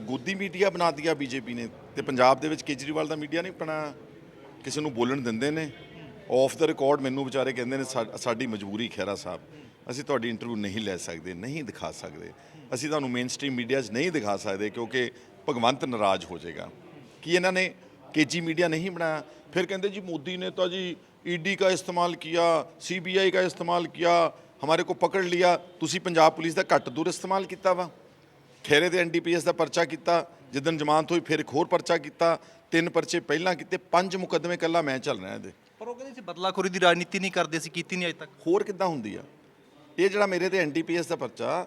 ਗੋਦੀ ਮੀਡੀਆ ਬਣਾ ਦਿਆ ਬੀਜੇਪੀ ਨੇ ਤੇ ਪੰਜਾਬ ਦੇ ਵਿੱਚ ਕੇਜਰੀਵਾਲ ਦਾ ਮੀਡੀਆ ਨਹੀਂ ਆਪਣਾ, ਕਿਸੇ ਨੂੰ ਬੋਲਣ ਦਿੰਦੇ ਨੇ। ਆਫ ਦਾ ਰਿਕਾਰਡ ਮੈਨੂੰ ਵਿਚਾਰੇ ਕਹਿੰਦੇ ਨੇ ਸਾਡੀ ਮਜਬੂਰੀ ਖੈਰਾ ਸਾਹਿਬ, ਅਸੀਂ ਤੁਹਾਡੀ ਇੰਟਰਵਿਊ ਨਹੀਂ ਲੈ ਸਕਦੇ, ਨਹੀਂ ਦਿਖਾ ਸਕਦੇ। ਅਸੀਂ ਤੁਹਾਨੂੰ ਮੇਨ ਸਟ੍ਰੀਮ ਮੀਡੀਆ 'ਚ ਨਹੀਂ ਦਿਖਾ ਸਕਦੇ ਕਿਉਂਕਿ ਭਗਵੰਤ ਨਾਰਾਜ਼ ਹੋ ਜਾਏਗਾ। ਕੀ ਇਹਨਾਂ ਨੇ ਕੇਜੀ ਮੀਡੀਆ ਨਹੀਂ ਬਣਾਇਆ ਫਿਰ ਕਹਿੰਦੇ ਜੀ ਮੋਦੀ ਨੇ ਤਾਂ ਜੀ ਈਡੀ ਦਾ ਇਸਤੇਮਾਲ ਕੀਤਾ ਸੀਬੀਆਈ ਦਾ ਇਸਤੇਮਾਲ ਕੀਤਾ, ਹਮਾਰੇ ਕੋ ਪਕੜ ਲਿਆ, ਤੁਸੀਂ ਪੰਜਾਬ ਪੁਲਿਸ ਦਾ ਘੱਟ ਦੂਰ ਇਸਤੇਮਾਲ ਕੀਤਾ ਵਾ। ਖੇਰੇ ਤੇ ਐਨਡੀਪੀਐਸ ਦਾ ਪਰਚਾ ਕੀਤਾ ਜਿੱਦਣ ਜ਼ਮਾਨਤ ਹੋਈ ਫਿਰ ਇੱਕ ਹੋਰ ਪਰਚਾ ਕੀਤਾ ਤਿੰਨ ਪਰਚੇ ਪਹਿਲਾਂ ਕੀਤੇ ਪੰਜ ਮੁਕੱਦਮੇ ਕੱਲਾ ਮੈਂ ਚੱਲ ਰਿਹਾ ਇਹਦੇ। ਪਰ ਉਹ ਕਹਿੰਦੇ ਸੀ ਬਦਲਾਖੋਰੀ ਦੀ ਰਾਜਨੀਤੀ ਨਹੀਂ ਕਰਦੇ ਸੀ ਕੀਤੀ ਨਹੀਂ ਅਜੇ ਤੱਕ। ਹੋਰ ਕਿੱਦਾਂ ਹੁੰਦੀ ਆ? ਇਹ ਜਿਹੜਾ ਮੇਰੇ ਤੇ ਐਨਡੀਪੀਐਸ ਦਾ ਪਰਚਾ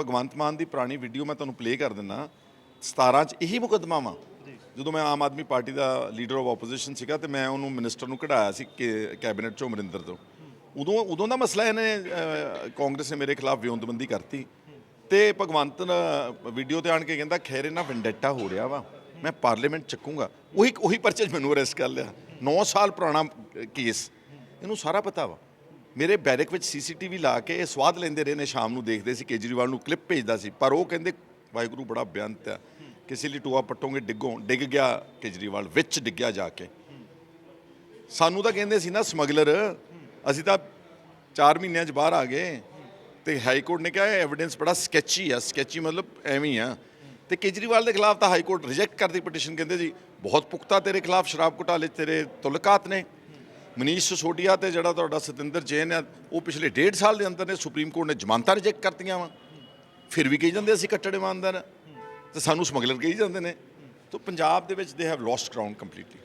ਭਗਵੰਤ ਮਾਨ ਦੀ ਪੁਰਾਣੀ ਵੀਡੀਓ ਮੈਂ ਤੁਹਾਨੂੰ ਪਲੇ ਕਰ ਦਿੰਨਾ 17 ਚ ਇਹੀ ਮੁਕੱਦਮਾ ਵਾ। ਜਦੋਂ ਮੈਂ ਆਮ ਆਦਮੀ ਪਾਰਟੀ ਦਾ ਲੀਡਰ ਆਫ ਆਪੋਜੀਸ਼ਨ ਸੀਗਾ ਤੇ ਮੈਂ ਉਹਨੂੰ ਮਿਨਿਸਟਰ ਨੂੰ ਕਢਾਇਆ ਸੀ ਕੈਬਨਿਟ ਚੋਂ ਅਮਰਿੰਦਰ ਤੋਂ। ਉਦੋਂ ਉਦੋਂ ਦਾ ਮਸਲਾ ਇਹਨੇ ਕਾਂਗਰਸ ਨੇ ਮੇਰੇ ਖਿਲਾਫ ਵਿਉਂਤਬੰਦੀ ਕਰਤੀ। ਤੇ ਭਗਵੰਤ ਵੀਡੀਓ ਤੇ ਆਣ ਕੇ ਕਹਿੰਦਾ, ਖੈਰ ਨਾਲ ਵੈਂਡੇਟਾ ਹੋ ਰਿਹਾ ਵਾ। ਮੈਂ ਪਾਰਲੀਮੈਂਟ ਚੱਕੂੰਗਾ। ਉਹੀ ਉਹੀ ਪਰਚੇ 'ਚ ਮੈਨੂੰ ਅਰੈਸਟ ਕਰ ਲਿਆ। 9 ਸਾਲ ਪੁਰਾਣਾ ਕੇਸ ਇਹਨੂੰ ਸਾਰਾ ਪਤਾ ਵਾ। ਮੇਰੇ ਬੈਰਕ ਵਿੱਚ ਸੀਸੀਟੀਵੀ ਲਾ ਕੇ ਇਹ ਸਵਾਦ ਲੈਂਦੇ ਰਹੇ ਨੇ, ਸ਼ਾਮ ਨੂੰ ਦੇਖਦੇ ਸੀ, ਕੇਜਰੀਵਾਲ ਨੂੰ ਕਲਿੱਪ ਭੇਜਦਾ ਸੀ। ਪਰ ਉਹ ਕਹਿੰਦੇ, ਵਾਹਿਗੁਰੂ, ਬੜਾ ਬਿਆੰਤ ਆ। ਕਿਸੇ ਲਈ ਟੋਆ ਪੱਟੋਗੇ, ਡਿੱਗੋ, ਡਿੱਗ ਗਿਆ ਕੇਜਰੀਵਾਲ, ਵਿੱਚ ਡਿੱਗਿਆ ਜਾ ਕੇ। ਸਾਨੂੰ ਤਾਂ ਕਹਿੰਦੇ ਸੀ ਨਾ, ਸਮਗਲਰ, ਅਸੀਂ ਤਾਂ 4 ਮਹੀਨਿਆਂ 'ਚ ਬਾਹਰ ਆ ਗਏ। ਤੇ ਹਾਈ ਕੋਰਟ ਨੇ ਕਿਹਾ ਐਵੀਡੈਂਸ ਬੜਾ ਸਕੈਚੀ ਆ ਸਕੈਚੀ ਮਤਲਬ ਐਵੇਂ ਹੀ ਆ। ਤੇ ਕੇਜਰੀਵਾਲ ਦੇ ਖਿਲਾਫ ਤਾਂ ਹਾਈ ਕੋਰਟ ਰਿਜੈਕਟ ਕਰਦੀ ਪਟੀਸ਼ਨ ਕਹਿੰਦੇ ਜੀ, ਬਹੁਤ ਪੁਖਤਾ ਤੇਰੇ ਖਿਲਾਫ ਸ਼ਰਾਬ ਘੁਟਾਲੇ, ਤੇਰੇ ਤੁਲਕਾਤ ਨੇ। ਮਨੀਸ਼ ਸਿਸੋਡੀਆ ਤੇ ਜਿਹੜਾ ਤੁਹਾਡਾ ਸਤਿੰਦਰ ਜੈਨ ਆ, ਉਹ ਪਿਛਲੇ ਡੇਢ ਸਾਲ ਦੇ ਅੰਦਰ ਨੇ ਸੁਪਰੀਮ ਕੋਰਟ ਨੇ ਜ਼ਮਾਨਤਾਂ ਰਿਜੈਕਟ ਕਰਤੀਆਂ ਵਾ। ਫਿਰ ਵੀ ਕਹੀ ਜਾਂਦੇ ਅਸੀਂ ਕੱਟੜ ਇਮਾਨਦਾਰ ਆ। ਤੇ ਸਾਨੂੰ ਸਮਗਲਰ ਕਹੀ ਜਾਂਦੇ ਨੇ। ਤਾਂ ਪੰਜਾਬ ਦੇ ਵਿੱਚ they have lost ground completely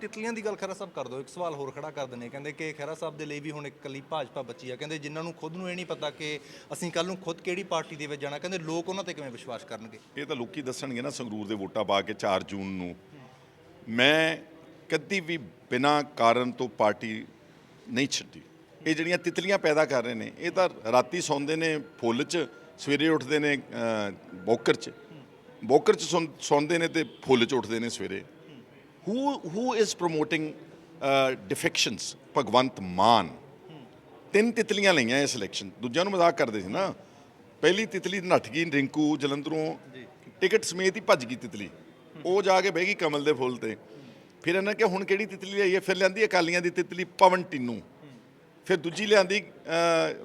ਤਿਤਲੀਆਂ ਦੀ ਗੱਲ ਖਹਿਰਾ ਸਾਹਿਬ ਕਰ ਦਿਓ, ਇੱਕ ਸਵਾਲ ਹੋਰ ਖੜਾ ਕਰ ਦਿੰਦੇ ਕਹਿੰਦੇ ਕਿ ਖਹਿਰਾ ਸਾਹਿਬ ਦੇ ਲਈ ਵੀ ਹੁਣ ਇੱਕ ਕੱਲੀ ਭਾਜਪਾ ਬਚੀ ਆ। ਕਹਿੰਦੇ ਜਿਨ੍ਹਾਂ ਨੂੰ ਖੁਦ ਨੂੰ ਇਹ ਨਹੀਂ ਪਤਾ ਕਿ ਅਸੀਂ ਕੱਲ ਨੂੰ ਖੁਦ ਕਿਹੜੀ ਪਾਰਟੀ ਦੇ ਵਿੱਚ ਜਾਣਾ, ਕਹਿੰਦੇ ਲੋਕ ਉਹਨਾਂ ਤੇ ਕਿਵੇਂ ਵਿਸ਼ਵਾਸ ਕਰਨਗੇ? ਇਹ ਤਾਂ ਲੋਕੀ ਦੱਸਣਗੇ ਨਾ, ਸੰਗਰੂਰ ਦੇ ਵੋਟਾਂ ਪਾ ਕੇ 4 ਜੂਨ ਨੂੰ। ਮੈਂ ਕਦੀ ਵੀ ਬਿਨਾਂ ਕਾਰਨ ਤੋਂ ਪਾਰਟੀ ਨਹੀਂ ਛੱਡੀ। ਇਹ ਜਿਹੜੀਆਂ ਤਿਤਲੀਆਂ ਪੈਦਾ ਕਰ ਰਹੇ ਨੇ, ਇਹ ਤਾਂ ਰਾਤੀ ਸੌਂਦੇ ਨੇ ਫੁੱਲ 'ਚ, ਸਵੇਰੇ ਉੱਠਦੇ ਨੇ ਬੋਕਰ 'ਚ। ਬੋਕਰ 'ਚ ਸੌਂ- ਸੌਂਦੇ ਨੇ ਤੇ ਫੁੱਲ 'ਚ ਉੱਠਦੇ ਨੇ ਸਵੇਰੇ। Who who is promoting defections Bhagwant Mann ਤਿੰਨ ਤਿਤਲੀਆਂ ਲਈਆਂ ਇਸ ਇਲੈਕਸ਼ਨ ਦੂਜਿਆਂ ਨੂੰ ਮਜ਼ਾਕ ਕਰਦੇ ਸੀ ਨਾ। ਪਹਿਲੀ ਤਿਤਲੀ ਨੱਠ ਗਈ ਰਿੰਕੂ ਜਲੰਧਰੋਂ। ਟਿਕਟ ਸਮੇਤ ਹੀ ਭੱਜ ਗਈ ਤਿਤਲੀ। ਉਹ ਜਾ ਕੇ ਬਹਿ ਗਈ ਕਮਲ ਦੇ ਫੁੱਲ ਤੇ। ਫਿਰ ਇਹਨਾਂ ਕਿ ਹੁਣ ਕਿਹੜੀ ਤਿਤਲੀ ਲਈ ਹੈ? ਫਿਰ ਲਿਆਂਦੀ ਅਕਾਲੀਆਂ ਦੀ ਤਿਤਲੀ ਪਵਨ ਟਿੰਨੂ। ਫਿਰ ਦੂਜੀ ਲਿਆਂਦੀ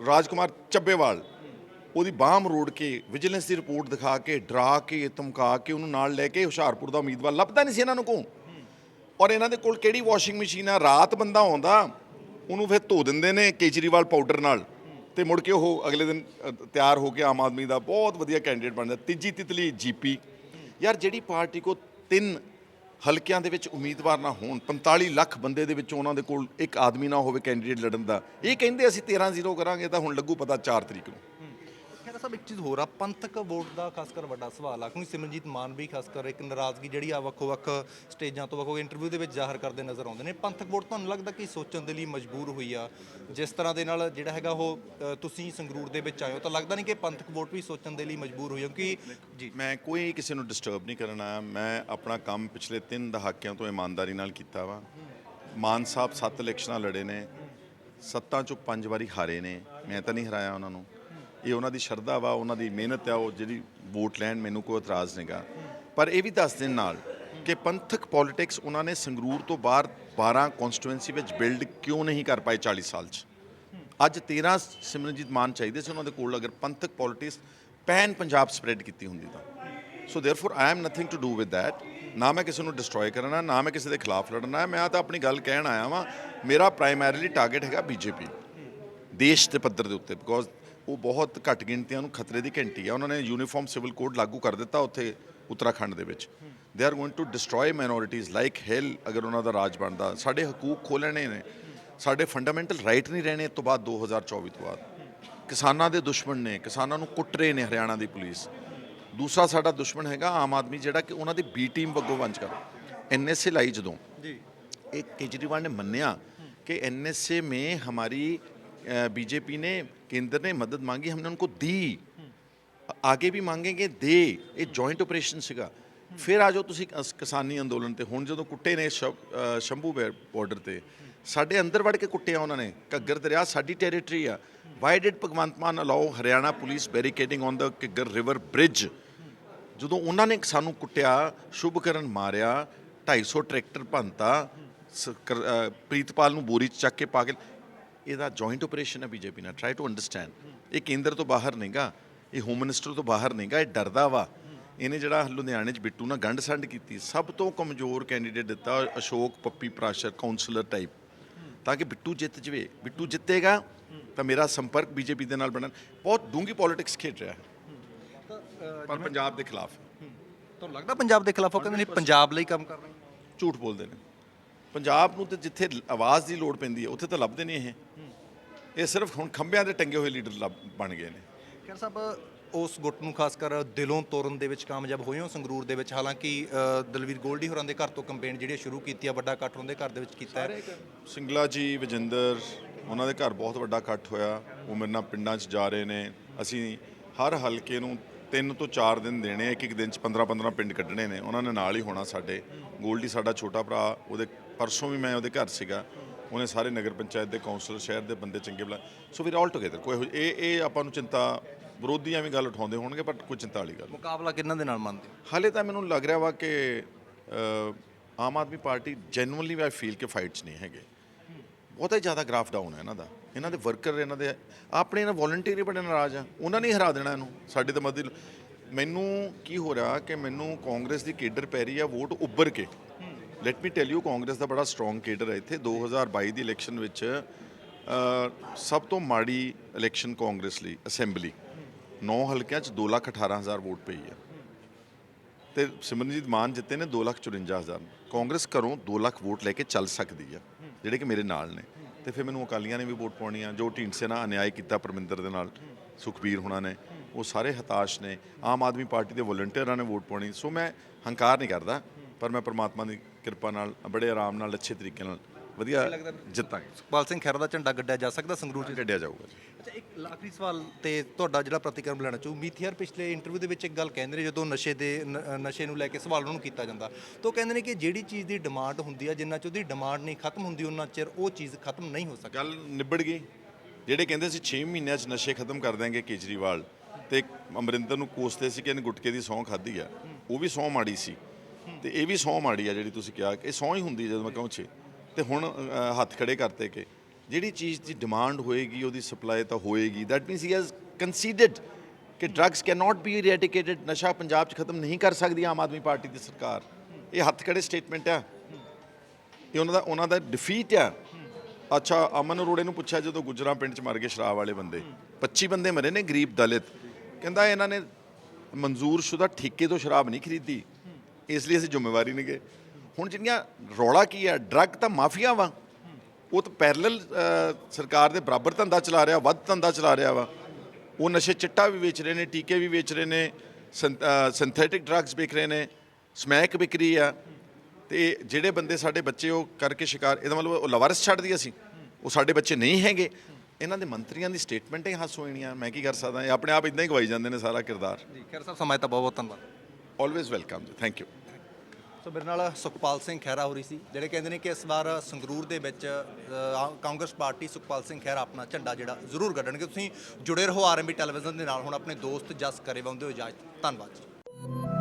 ਰਾਜਕੁਮਾਰ ਚੱਬੇਵਾਲ। ਉਹਦੀ ਬਾਹ ਮਰੋੜ ਕੇ ਵਿਜੀਲੈਂਸ ਦੀ ਰਿਪੋਰਟ ਦਿਖਾ ਕੇ, ਡਰਾ ਕੇ, ਧਮਕਾ ਕੇ ਉਹਨੂੰ ਨਾਲ ਲੈ ਕੇ ਹੁਸ਼ਿਆਰਪੁਰ ਦਾ ਉਮੀਦਵਾਰ। ਲੱਭਦਾ ਨਹੀਂ ਸੀ ਇਹਨਾਂ ਨੂੰ ਕੋ ਔਰ ਇਹਨਾਂ ਦੇ ਕੋਲ ਕਿਹੜੀ ਵਾਸ਼ਿੰਗ ਮਸ਼ੀਨ ਆ? ਰਾਤ ਬੰਦਾ ਆਉਂਦਾ, ਉਹਨੂੰ ਫਿਰ ਧੋ ਦਿੰਦੇ ਨੇ ਕੇਜਰੀਵਾਲ ਪਾਊਡਰ ਨਾਲ। ਤੇ ਮੁੜ ਕੇ ਉਹ ਅਗਲੇ ਦਿਨ ਤਿਆਰ ਹੋ ਕੇ ਆਮ ਆਦਮੀ ਦਾ ਬਹੁਤ ਵਧੀਆ ਕੈਂਡੀਡੇਟ ਬਣਦਾ। ਤੀਜੀ ਤਿਤਲੀ ਜੀਪੀ ਯਾਰ ਜਿਹੜੀ ਪਾਰਟੀ ਕੋ ਤਿੰਨ ਹਲਕਿਆਂ ਦੇ ਵਿੱਚ ਉਮੀਦਵਾਰ ਨਾ ਹੋਣ 45 ਲੱਖ ਬੰਦੇ ਦੇ ਵਿੱਚੋਂ ਉਹਨਾਂ ਦੇ ਕੋਲ ਇੱਕ ਆਦਮੀ ਨਾ ਹੋਵੇ ਕੈਂਡੀਡੇਟ ਲੜਨ ਦਾ। ਇਹ ਕਹਿੰਦੇ ਅਸੀਂ 13-0 ਕਰਾਂਗੇ ਤਾਂ ਹੁਣ ਲੱਗੂ ਪਤਾ 4 ਤਰੀਕ ਨੂੰ। ਸਾਹਿਬ, ਇੱਕ ਚੀਜ਼ ਹੋਰ ਆ, ਪੰਥਕ ਵੋਟ ਦਾ ਖਾਸ ਕਰ ਵੱਡਾ ਸਵਾਲ ਆ। ਕਿਉਂਕਿ ਸਿਮਰਨਜੀਤ ਮਾਨ ਵੀ ਖਾਸ ਕਰ ਇੱਕ ਨਾਰਾਜ਼ਗੀ ਜਿਹੜੀ ਆ, ਵੱਖੋ-ਵੱਖ ਸਟੇਜਾਂ ਤੋਂ ਵੱਖੋ ਇੰਟਰਵਿਊ ਦੇ ਵਿੱਚ ਜ਼ਾਹਰ ਕਰਦੇ ਨਜ਼ਰ ਆਉਂਦੇ ਨੇ। ਪੰਥਕ ਵੋਟ ਤੁਹਾਨੂੰ ਲੱਗਦਾ ਕਿ ਸੋਚਣ ਦੇ ਲਈ ਮਜਬੂਰ ਹੋਈ ਆ? ਜਿਸ ਤਰ੍ਹਾਂ ਦੇ ਨਾਲ ਜਿਹੜਾ ਹੈਗਾ ਉਹ ਤੁਸੀਂ ਸੰਗਰੂਰ ਦੇ ਵਿੱਚ ਆਏ ਹੋ, ਤਾਂ ਲੱਗਦਾ ਨਹੀਂ ਕਿ ਪੰਥਕ ਵੋਟ ਵੀ ਸੋਚਣ ਦੇ ਲਈ ਮਜਬੂਰ ਹੋਈ ਕਿਉਂਕਿ ਜੀ। ਮੈਂ ਕੋਈ ਕਿਸੇ ਨੂੰ ਡਿਸਟਰਬ ਨਹੀਂ ਕਰਨ। ਆਇਆ ਮੈਂ ਆਪਣਾ ਕੰਮ ਪਿਛਲੇ 3 ਦਹਾਕਿਆਂ ਤੋਂ ਇਮਾਨਦਾਰੀ ਨਾਲ ਕੀਤਾ ਵਾ। ਮਾਨ ਸਾਹਿਬ ਸੱਤ ਇਲੈਕਸ਼ਨਾਂ ਲੜੇ ਨੇ। ਸੱਤਾਂ ਚੋਂ ਪੰਜ ਵਾਰੀ ਹਾਰੇ ਨੇ। ਮੈਂ ਤਾਂ ਨਹੀਂ ਹਰਾਇਆ ਉਹਨਾਂ ਨੂੰ। ਇਹ ਉਹਨਾਂ ਦੀ ਸ਼ਰਧਾ ਵਾ ਉਹਨਾਂ ਦੀ ਮਿਹਨਤ ਆ ਉਹ ਜਿਹੜੀ ਵੋਟ ਲੈਣ ਮੈਨੂੰ ਕੋਈ ਇਤਰਾਜ਼ ਨਹੀਂਗਾ ਪਰ ਇਹ ਵੀ ਦੱਸ ਦੇਣ ਨਾਲ ਕਿ ਪੰਥਕ ਪੋਲਿਟਿਕਸ ਉਹਨਾਂ ਨੇ ਸੰਗਰੂਰ ਤੋਂ ਬਾਹਰ 12 ਕਨਸਟੀਟੂਐਂਸੀ ਵਿੱਚ ਬਿਲਡ ਕਿਉਂ ਨਹੀਂ ਕਰ ਪਾਏ 40 ਸਾਲ 'ਚ ਅੱਜ 13 ਸਿਮਰਨਜੀਤ ਮਾਨ ਚਾਹੀਦੇ ਸੀ ਉਹਨਾਂ ਦੇ ਕੋਲ ਅਗਰ ਪੰਥਕ ਪੋਲਿਟਿਕਸ ਪੈਨ ਪੰਜਾਬ ਸਪਰੈਡ ਕੀਤੀ ਹੁੰਦੀ ਤਾਂ so therefore I am nothing to do with that ਨਾ ਮੈਂ ਕਿਸੇ ਨੂੰ ਡਿਸਟਰੋਏ ਕਰਨਾ ਨਾ ਮੈਂ ਕਿਸੇ ਦੇ ਖਿਲਾਫ ਲੜਨਾ ਹੈ ਮੈਂ ਤਾਂ ਆਪਣੀ ਗੱਲ ਕਹਿਣ ਆਇਆ ਵਾਂ ਮੇਰਾ ਪ੍ਰਾਇਮਰੀਲੀ ਟਾਰਗੇਟ ਹੈਗਾ ਬੀਜੇਪੀ ਦੇਸ਼ ਦੇ ਪੱਧਰ ਦੇ ਉੱਤੇ ਬਿਕੋਜ਼ ਉਹ ਬਹੁਤ ਘੱਟ ਗਿਣਤੀਆਂ ਨੂੰ ਖਤਰੇ ਦੀ ਘੰਟੀ ਆ। ਉਹਨਾਂ ਨੇ ਯੂਨੀਫਾਰਮ ਸਿਵਲ ਕੋਡ ਲਾਗੂ ਕਰ ਦਿੱਤਾ ਉੱਥੇ ਉੱਤਰਾਖੰਡ ਦੇ ਵਿੱਚ। They are going to destroy minorities like hell ਅਗਰ ਉਹਨਾਂ ਦਾ ਰਾਜ ਬਣਦਾ। ਸਾਡੇ ਹਕੂਕ ਖੋਲਣੇ ਨੇ। ਸਾਡੇ ਫੰਡਾਮੈਂਟਲ ਰਾਈਟ ਨਹੀਂ ਰਹਿਣੇ ਤੋਂ ਬਾਅਦ 2024 ਤੋਂ ਬਾਅਦ। ਕਿਸਾਨਾਂ ਦੇ ਦੁਸ਼ਮਣ ਨੇ। ਕਿਸਾਨਾਂ ਨੂੰ ਕੁੱਟ ਰਹੇ ਨੇ ਹਰਿਆਣਾ ਦੀ ਪੁਲਿਸ। ਦੂਸਰਾ ਸਾਡਾ ਦੁਸ਼ਮਣ ਹੈਗਾ ਆਮ ਆਦਮੀ ਜਿਹੜਾ ਕਿ ਉਹਨਾਂ ਦੀ ਬੀ ਟੀਮ ਵੱਗੋਂ ਵੰਜ ਕਰ। ਏ ਲਾਈ ਜਦੋਂ। ਜੀ। ਇਹ ਕੇਜਰੀਵਾਲ ਨੇ ਮੰਨਿਆ ਕਿ ਐਨਐਸਏ ਮੇ ਹਮਾਰੀ बीजेपी ने, केंद्र ने मदद मांगी, हमने उनको दी। आगे भी ਮੰਗेंगे ਦੇ ਇਹ ਜੁਆਇੰਟ ਆਪਰੇਸ਼ਨ ਸੀਗਾ ਫਿਰ ਆ ਜਾਓ ਤੁਸੀਂ ਕਿਸਾਨੀ ਅੰਦੋਲਨ ਤੇ ਹੁਣ ਜਦੋਂ ਕੁੱਟੇ ਨੇ ਸ਼ੰਭੂ ਬਾਰਡਰ ਤੇ ਸਾਡੇ ਅੰਦਰ ਵੜ ਕੇ ਕੁੱਟਿਆ ਉਹਨਾਂ ਨੇ ਘੱਗਰ ਦਰਿਆ ਸਾਡੀ ਟੈਰੀਟਰੀ ਆ why did Bhagwant Mann allow Haryana police barricading on the Ghaggar river bridge ਜਦੋਂ ਉਹਨਾਂ ਨੇ ਸਾਨੂੰ ਕੁੱਟਿਆ ਸ਼ੁਭਕਰਨ ਮਾਰਿਆ 250 ਟਰੈਕਟਰ ਭੰਤਾ ਪ੍ਰੀਤਪਾਲ ਨੂੰ ਬੋਰੀ ਚ ਚੱਕ ਕੇ ਪਾ ਕੇ ਇਹਦਾ ਜੁਆਇੰਟ ਆਪਰੇਸ਼ਨ ਹੈ ਬੀਜੇਪੀ ਨਾਲ। ਟਰਾਈ ਟੂ ਅੰਡਰਸਟੈਂਡ ਇਹ ਕੇਂਦਰ ਤੋਂ ਬਾਹਰ ਨਹੀਂਗਾ। ਇਹ ਹੋਮ ਮਿਨਿਸਟਰ ਤੋਂ ਬਾਹਰ ਨਹੀਂਗਾ। ਇਹ ਡਰਦਾ ਵਾ। ਇਹਨੇ ਜਿਹੜਾ ਲੁਧਿਆਣੇ 'ਚ ਬਿੱਟੂ ਨਾਲ ਗੰਢ ਸੰਡ ਕੀਤੀ। ਸਭ ਤੋਂ ਕਮਜ਼ੋਰ ਕੈਂਡੀਡੇਟ ਦਿੱਤਾ ਅਸ਼ੋਕ ਪੱਪੀ ਪ੍ਰਾਸ਼ਰ ਕਾਉਂਸਲਰ ਟਾਈਪ ਤਾਂ ਕਿ ਬਿੱਟੂ ਜਿੱਤ ਜਵੇ। ਬਿੱਟੂ ਜਿੱਤੇਗਾ ਤਾਂ ਮੇਰਾ ਸੰਪਰਕ ਬੀਜੇਪੀ ਦੇ ਨਾਲ ਬਣਨ। ਬਹੁਤ ਡੂੰਗੀ ਪੋਲਿਟਿਕਸ ਖੇਡ ਰਿਹਾ ਹੈ। ਪਰ ਪੰਜਾਬ ਦੇ ਖਿਲਾਫ। ਤੁਹਾਨੂੰ ਲੱਗਦਾ ਪੰਜਾਬ ਦੇ ਖਿਲਾਫ ਉਹ ਕਹਿੰਦੇ ਨੇ ਪੰਜਾਬ ਲਈ ਕੰਮ ਕਰ ਰਹੇ ਝੂਠ ਬੋਲਦੇ ਨੇ। ਪੰਜਾਬ ਨੂੰ ਤੇ ਜਿੱਥੇ ਆਵਾਜ਼ ਦੀ ਲੋੜ ਪੈਂਦੀ ਹੈ ਉੱਥੇ ਤਾਂ ਲੱਭਦੇ ਨਹੀਂ ਇਹ। ਇਹ ਸਿਰਫ ਹੁਣ ਖੰਭਿਆਂ ਦੇ ਟੰਗੇ ਹੋਏ ਲੀਡਰ ਲੱਭ- ਬਣ ਗਏ ਨੇ। ਖੈਰ ਸਾਹਿਬ ਉਸ ਗੁੱਟ ਨੂੰ ਖਾਸ ਕਰ ਦਿਲੋਂ ਤੋੜਨ ਦੇ ਵਿੱਚ ਕਾਮਯਾਬ ਹੋਏ ਹੋ ਸੰਗਰੂਰ ਦੇ ਵਿੱਚ? ਹਾਲਾਂਕਿ ਅ, ਦਲਵੀਰ ਗੋਲਡੀ ਹੋਰਾਂ ਦੇ ਘਰ ਤੋਂ ਕੰਪੇਨ ਜਿਹੜੀ ਸ਼ੁਰੂ ਕੀਤੀ ਆ ਵੱਡਾ ਇਕੱਠ ਉਹਦੇ ਘਰ ਦੇ ਵਿੱਚ ਕੀਤਾ ਹੈ। ਸਿੰਗਲਾ ਜੀ ਵਿਜੇਂਦਰ ਉਹਨਾਂ ਦੇ ਘਰ ਬਹੁਤ ਵੱਡਾ ਇਕੱਠ ਹੋਇਆ। ਉਹ ਮੇਰੇ ਨਾਲ ਪਿੰਡਾਂ 'ਚ ਜਾ ਰਹੇ ਨੇ। ਅਸੀਂ ਹਰ ਹਲਕੇ ਨੂੰ ਤਿੰਨ ਤੋਂ ਚਾਰ ਦਿਨ ਦੇਣੇ ਆ, ਇੱਕ ਇੱਕ ਦਿਨ 'ਚ 15 15 ਪਿੰਡ ਕੱਢਣੇ ਨੇ। ਉਹਨਾਂ ਨੇ ਨਾਲ ਹੀ ਹੋਣਾ ਸਾਡੇ। ਗੋਲਡੀ ਸਾਡਾ ਛੋਟਾ ਭਰਾ ਉਹਦੇ ਪਰਸੋਂ ਵੀ ਮੈਂ ਉਹਦੇ ਘਰ ਸੀਗਾ ਉਹਨੇ ਸਾਰੇ ਨਗਰ ਪੰਚਾਇਤ ਦੇ ਕਾਉਂਸਲਰ ਸ਼ਹਿਰ ਦੇ ਬੰਦੇ ਚੰਗੇ ਬੁਲਾ ਸੋ ਵੀਰ ਆਲ ਟੁਗੇਦਰ ਕੋਈ ਇਹੋ- ਇਹ ਆਪਾਂ ਨੂੰ ਚਿੰਤਾ ਵਿਰੋਧੀਆਂ ਵੀ ਗੱਲ ਉਠਾਉਂਦੇ ਹੋਣਗੇ ਪਰ ਕੋਈ ਚਿੰਤਾ ਵਾਲੀ ਗੱਲ। ਮੁਕਾਬਲਾ ਕਿਹਨਾਂ ਦੇ ਨਾਲ ਮੰਨਦੇ ਹਾਲੇ ਤਾਂ ਮੈਨੂੰ ਲੱਗ ਰਿਹਾ ਵਾ ਕਿ Aam Aadmi Party genuinely I feel ਕਿ ਫਾਈਟਸ ਨਹੀਂ ਹੈਗੇ। ਬਹੁਤਾ ਹੀ ਜ਼ਿਆਦਾ ਗ੍ਰਾਫ ਡਾਊਨ ਹੈ ਇਹਨਾਂ ਦਾ। ਇਹਨਾਂ ਦੇ ਵਰਕਰ ਇਹਨਾਂ ਦੇ ਆਪਣੇ ਇਹਨਾਂ ਵੋਲੰਟੀਅਰ ਬੜੇ ਨਾਰਾਜ਼ ਆ। ਉਹਨਾਂ ਨੇ ਹਰਾ ਦੇਣਾ ਇਹਨੂੰ ਸਾਡੇ ਤਾਂ ਮਦਦ ਮੈਨੂੰ ਕੀ ਹੋ ਰਿਹਾ ਕਿ ਮੈਨੂੰ ਕਾਂਗਰਸ ਦੀ ਕੇਡਰ ਪੈ ਰਹੀ ਆ ਵੋਟ ਉੱਭਰ ਕੇ। Let me tell you Congress ਦਾ ਬੜਾ ਸਟਰੋਂਗ ਕੇਡਰ ਹੈ ਇੱਥੇ। 2022 ਦੀ ਇਲੈਕਸ਼ਨ ਵਿੱਚ ਸਭ ਤੋਂ ਮਾੜੀ ਇਲੈਕਸ਼ਨ ਕਾਂਗਰਸ ਲਈ ਅਸੈਂਬਲੀ 9 ਹਲਕਿਆਂ 'ਚ 2 ਲੱਖ 18 ਹਜ਼ਾਰ ਵੋਟ ਪਈ ਹੈ। ਤੇ ਸਿਮਰਨਜੀਤ ਮਾਨ ਜਿੱਤੇ ਨੇ 254000 ਕਾਂਗਰਸ ਘਰੋਂ 2 ਲੱਖ ਵੋਟ ਲੈ ਕੇ ਚੱਲ ਸਕਦੀ ਆ ਜਿਹੜੇ ਕਿ ਮੇਰੇ ਨਾਲ ਨੇ। ਤੇ ਫਿਰ ਮੈਨੂੰ ਅਕਾਲੀਆਂ ਨੇ ਵੀ ਵੋਟ ਪਾਉਣੀ ਆ ਜੋ ਢੀਂਡਸੇ ਨਾਲ ਅਨਿਆਏ ਕੀਤਾ ਪਰਮਿੰਦਰ ਦੇ ਨਾਲ, ਸੁਖਬੀਰ ਹੁਣਾਂ ਨੇ, ਉਹ ਸਾਰੇ ਹਤਾਸ਼ ਨੇ। ਆਮ ਆਦਮੀ ਪਾਰਟੀ ਦੇ ਵੋਲੰਟੀਅਰਾਂ ਨੇ ਵੋਟ ਪਾਉਣੀ। ਸੋ ਮੈਂ ਹੰਕਾਰ ਨਹੀਂ ਕਰਦਾ। ਪਰ ਮੈਂ ਪ੍ਰਮਾਤਮਾ ਦੀ ਕਿਰਪਾ ਨਾਲ ਬੜੇ ਆਰਾਮ ਨਾਲ ਅੱਛੇ ਤਰੀਕੇ ਨਾਲ ਵਧੀਆ ਜਿੱਤਾਂਗੇ। ਸੁਖਪਾਲ ਸਿੰਘ ਖਹਿਰਾ ਦਾ ਝੰਡਾ ਗੱਡਿਆ ਜਾ ਸਕਦਾ ਸੰਗਰੂਰ 'ਚ? ਕੱਢਿਆ ਜਾਊਗਾ ਜੀ। ਅੱਛਾ ਇੱਕ ਆਖਰੀ ਸਵਾਲ ਤੇ ਤੁਹਾਡਾ ਜਿਹੜਾ ਪ੍ਰਤੀਕਰਮ ਲੈਣਾ ਚਾਹੂੰ ਮੀਥੀਅਰ ਪਿਛਲੇ ਇੰਟਰਵਿਊ ਦੇ ਵਿੱਚ ਇੱਕ ਗੱਲ ਕਹਿੰਦੇ ਨੇ ਜਦੋਂ ਨਸ਼ੇ ਦੇ ਨਸ਼ੇ ਨੂੰ ਲੈ ਕੇ ਸਵਾਲ ਉਹਨਾਂ ਕੀਤਾ ਜਾਂਦਾ। ਤਾਂ ਉਹ ਕਹਿੰਦੇ ਨੇ ਕਿ ਜਿਹੜੀ ਚੀਜ਼ ਦੀ ਡਿਮਾਂਡ ਹੁੰਦੀ ਆ ਜਿੰਨਾ ਚ ਉਹਦੀ ਡਿਮਾਂਡ ਨਹੀਂ ਖਤਮ ਹੁੰਦੀ ਉਹਨਾਂ ਚਿਰ ਉਹ ਚੀਜ਼ ਖਤਮ ਨਹੀਂ ਹੋ ਸਕਦੀ। ਗੱਲ ਨਿਬੜ ਗਈ। ਜਿਹੜੇ ਕਹਿੰਦੇ ਸੀ 6 ਮਹੀਨਿਆਂ 'ਚ ਨਸ਼ੇ ਖਤਮ ਕਰ ਦਿਆਂਗੇ ਕੇਜਰੀਵਾਲ ਤੇ ਅਮਰਿੰਦਰ ਨੂੰ ਕੋਸਦੇ ਸੀ ਕਿ ਇਹਨੇ ਗੁਟਕੇ ਦੀ ਸਹੁੰ ਖਾਧੀ ਆ ਉਹ ਵੀ ਸਹੁੰ ਮਾੜੀ ਸੀ। ਤੇ ਇਹ ਵੀ ਸਹੁੰ ਮਾੜੀ ਆ ਜਿਹੜੀ ਤੁਸੀਂ ਕਿਹਾ ਕਿ ਇਹ ਸਹੁੰ ਹੀ ਹੁੰਦੀ ਜਦੋਂ ਮੈਂ ਕਹਾਂ ਛੇ। ਤੇ ਹੁਣ ਅ, ਹੱਥ ਖੜੇ ਕਰਤੇ ਕਿ ਜਿਹੜੀ ਚੀਜ਼ ਦੀ ਡਿਮਾਂਡ ਹੋਏਗੀ ਉਹਦੀ ਸਪਲਾਈ ਤਾਂ ਹੋਏਗੀ। That means he has considered ਕਿ drugs can not be eradicated ਨਸ਼ਾ ਪੰਜਾਬ 'ਚ ਖਤਮ ਨਹੀਂ ਕਰ ਸਕਦੀ ਆਮ ਆਦਮੀ ਪਾਰਟੀ ਦੀ ਸਰਕਾਰ। ਇਹ ਹੱਥ ਖੜੇ ਸਟੇਟਮੈਂਟ ਆ। ਇਹ ਉਹਨਾਂ ਦਾ ਉਹਨਾਂ ਦਾ ਡਿਫੀਟ ਆ। ਅੱਛਾ ਅਮਨ ਅਰੋੜੇ ਨੂੰ ਪੁੱਛਿਆ ਜਦੋਂ ਗੁਜਰਾਂ ਪਿੰਡ 'ਚ ਮਰ ਗਏ ਸ਼ਰਾਬ ਵਾਲੇ ਬੰਦੇ। 25 ਬੰਦੇ ਮਰੇ ਨੇ ਗਰੀਬ ਦਲਿਤ। ਕਹਿੰਦਾ ਇਹਨਾਂ ਨੇ ਮਨਜ਼ੂਰ ਸ਼ੁਦਾ ਠੇਕੇ ਤੋਂ ਸ਼ਰਾਬ ਨਹੀਂ ਖਰੀਦੀ। ਇਸ ਲਈ ਅਸੀਂ ਜ਼ਿੰਮੇਵਾਰੀ ਨਹੀਂ ਗਏ। ਹੁਣ ਜਿਹੜੀਆਂ ਰੌਲਾ ਕੀ ਆ ਡਰੱਗ ਤਾਂ ਮਾਫੀਆ ਵਾ। ਉਹ ਤਾਂ ਪੈਰਲਲ ਸਰਕਾਰ ਦੇ ਬਰਾਬਰ ਧੰਦਾ ਚਲਾ ਰਿਹਾ ਵੱਧ ਧੰਦਾ ਚਲਾ ਰਿਹਾ ਵਾ। ਉਹ ਨਸ਼ੇ ਚਿੱਟਾ ਵੀ ਵੇਚ ਰਹੇ ਨੇ ਟੀਕੇ ਵੀ ਵੇਚ ਰਹੇ ਨੇ ਸਿੰਥੈਟਿਕ ਡਰੱਗਸ ਵਿਕ ਰਹੇ ਨੇ ਸਮੈਕ ਵਿਕ ਰਹੀ ਆ। ਤੇ ਜਿਹੜੇ ਬੰਦੇ ਸਾਡੇ ਬੱਚੇ ਉਹ ਕਰਕੇ ਸ਼ਿਕਾਰ ਇਹਦਾ ਮਤਲਬ ਉਹ ਲਵਾਰਸ ਛੱਡ ਦਈਏ ਅਸੀਂ। ਉਹ ਸਾਡੇ ਬੱਚੇ ਨਹੀਂ ਹੈਗੇ। ਇਹਨਾਂ ਦੇ ਮੰਤਰੀਆਂ ਦੀ ਸਟੇਟਮੈਂਟ ਹੀ ਹੱਸ ਹੋਣੀਆਂ ਮੈਂ ਕੀ ਕਰ ਸਕਦਾ? ਇਹ ਆਪਣੇ ਆਪ ਇਦਾਂ ਹੀ ਗਵਾਈ ਜਾਂਦੇ ਨੇ ਸਾਰਾ ਕਿਰਦਾਰ। ਜੀ ਖੈਰ ਸਾਹਿਬ ਸਮਾਂ ਤਾਂ ਬਹੁਤ ਬਹੁਤ ਧੰਨਵਾਦ। ਆਲਵੇਜ਼ ਵੈਲਕਮ ਜੀ ਥੈਂਕ ਯੂ ਸੋ ਮੇਰੇ ਨਾਲ ਸੁਖਪਾਲ ਸਿੰਘ ਖਹਿਰਾ ਹੋ ਰਹੀ ਸੀ, ਜਿਹੜੇ ਕਹਿੰਦੇ ਨੇ ਕਿ ਇਸ ਵਾਰ ਸੰਗਰੂਰ ਦੇ ਵਿੱਚ ਕਾਂਗਰਸ ਪਾਰਟੀ ਸੁਖਪਾਲ ਸਿੰਘ ਖਹਿਰਾ ਆਪਣਾ ਝੰਡਾ ਜਿਹੜਾ ਜ਼ਰੂਰ ਗੱਡਣਗੇ ਤੁਸੀਂ ਜੁੜੇ ਰਹੋ ਆਰਐਮਬੀ ਟੈਲੀਵਿਜ਼ਨ ਦੇ ਨਾਲ, ਹੁਣ ਆਪਣੇ ਦੋਸਤ ਜਸ ਕਰੇ ਬੰਦੇ ਹੋ ਇਜਾਜ਼ਤ ਧੰਨਵਾਦ ਜੀ।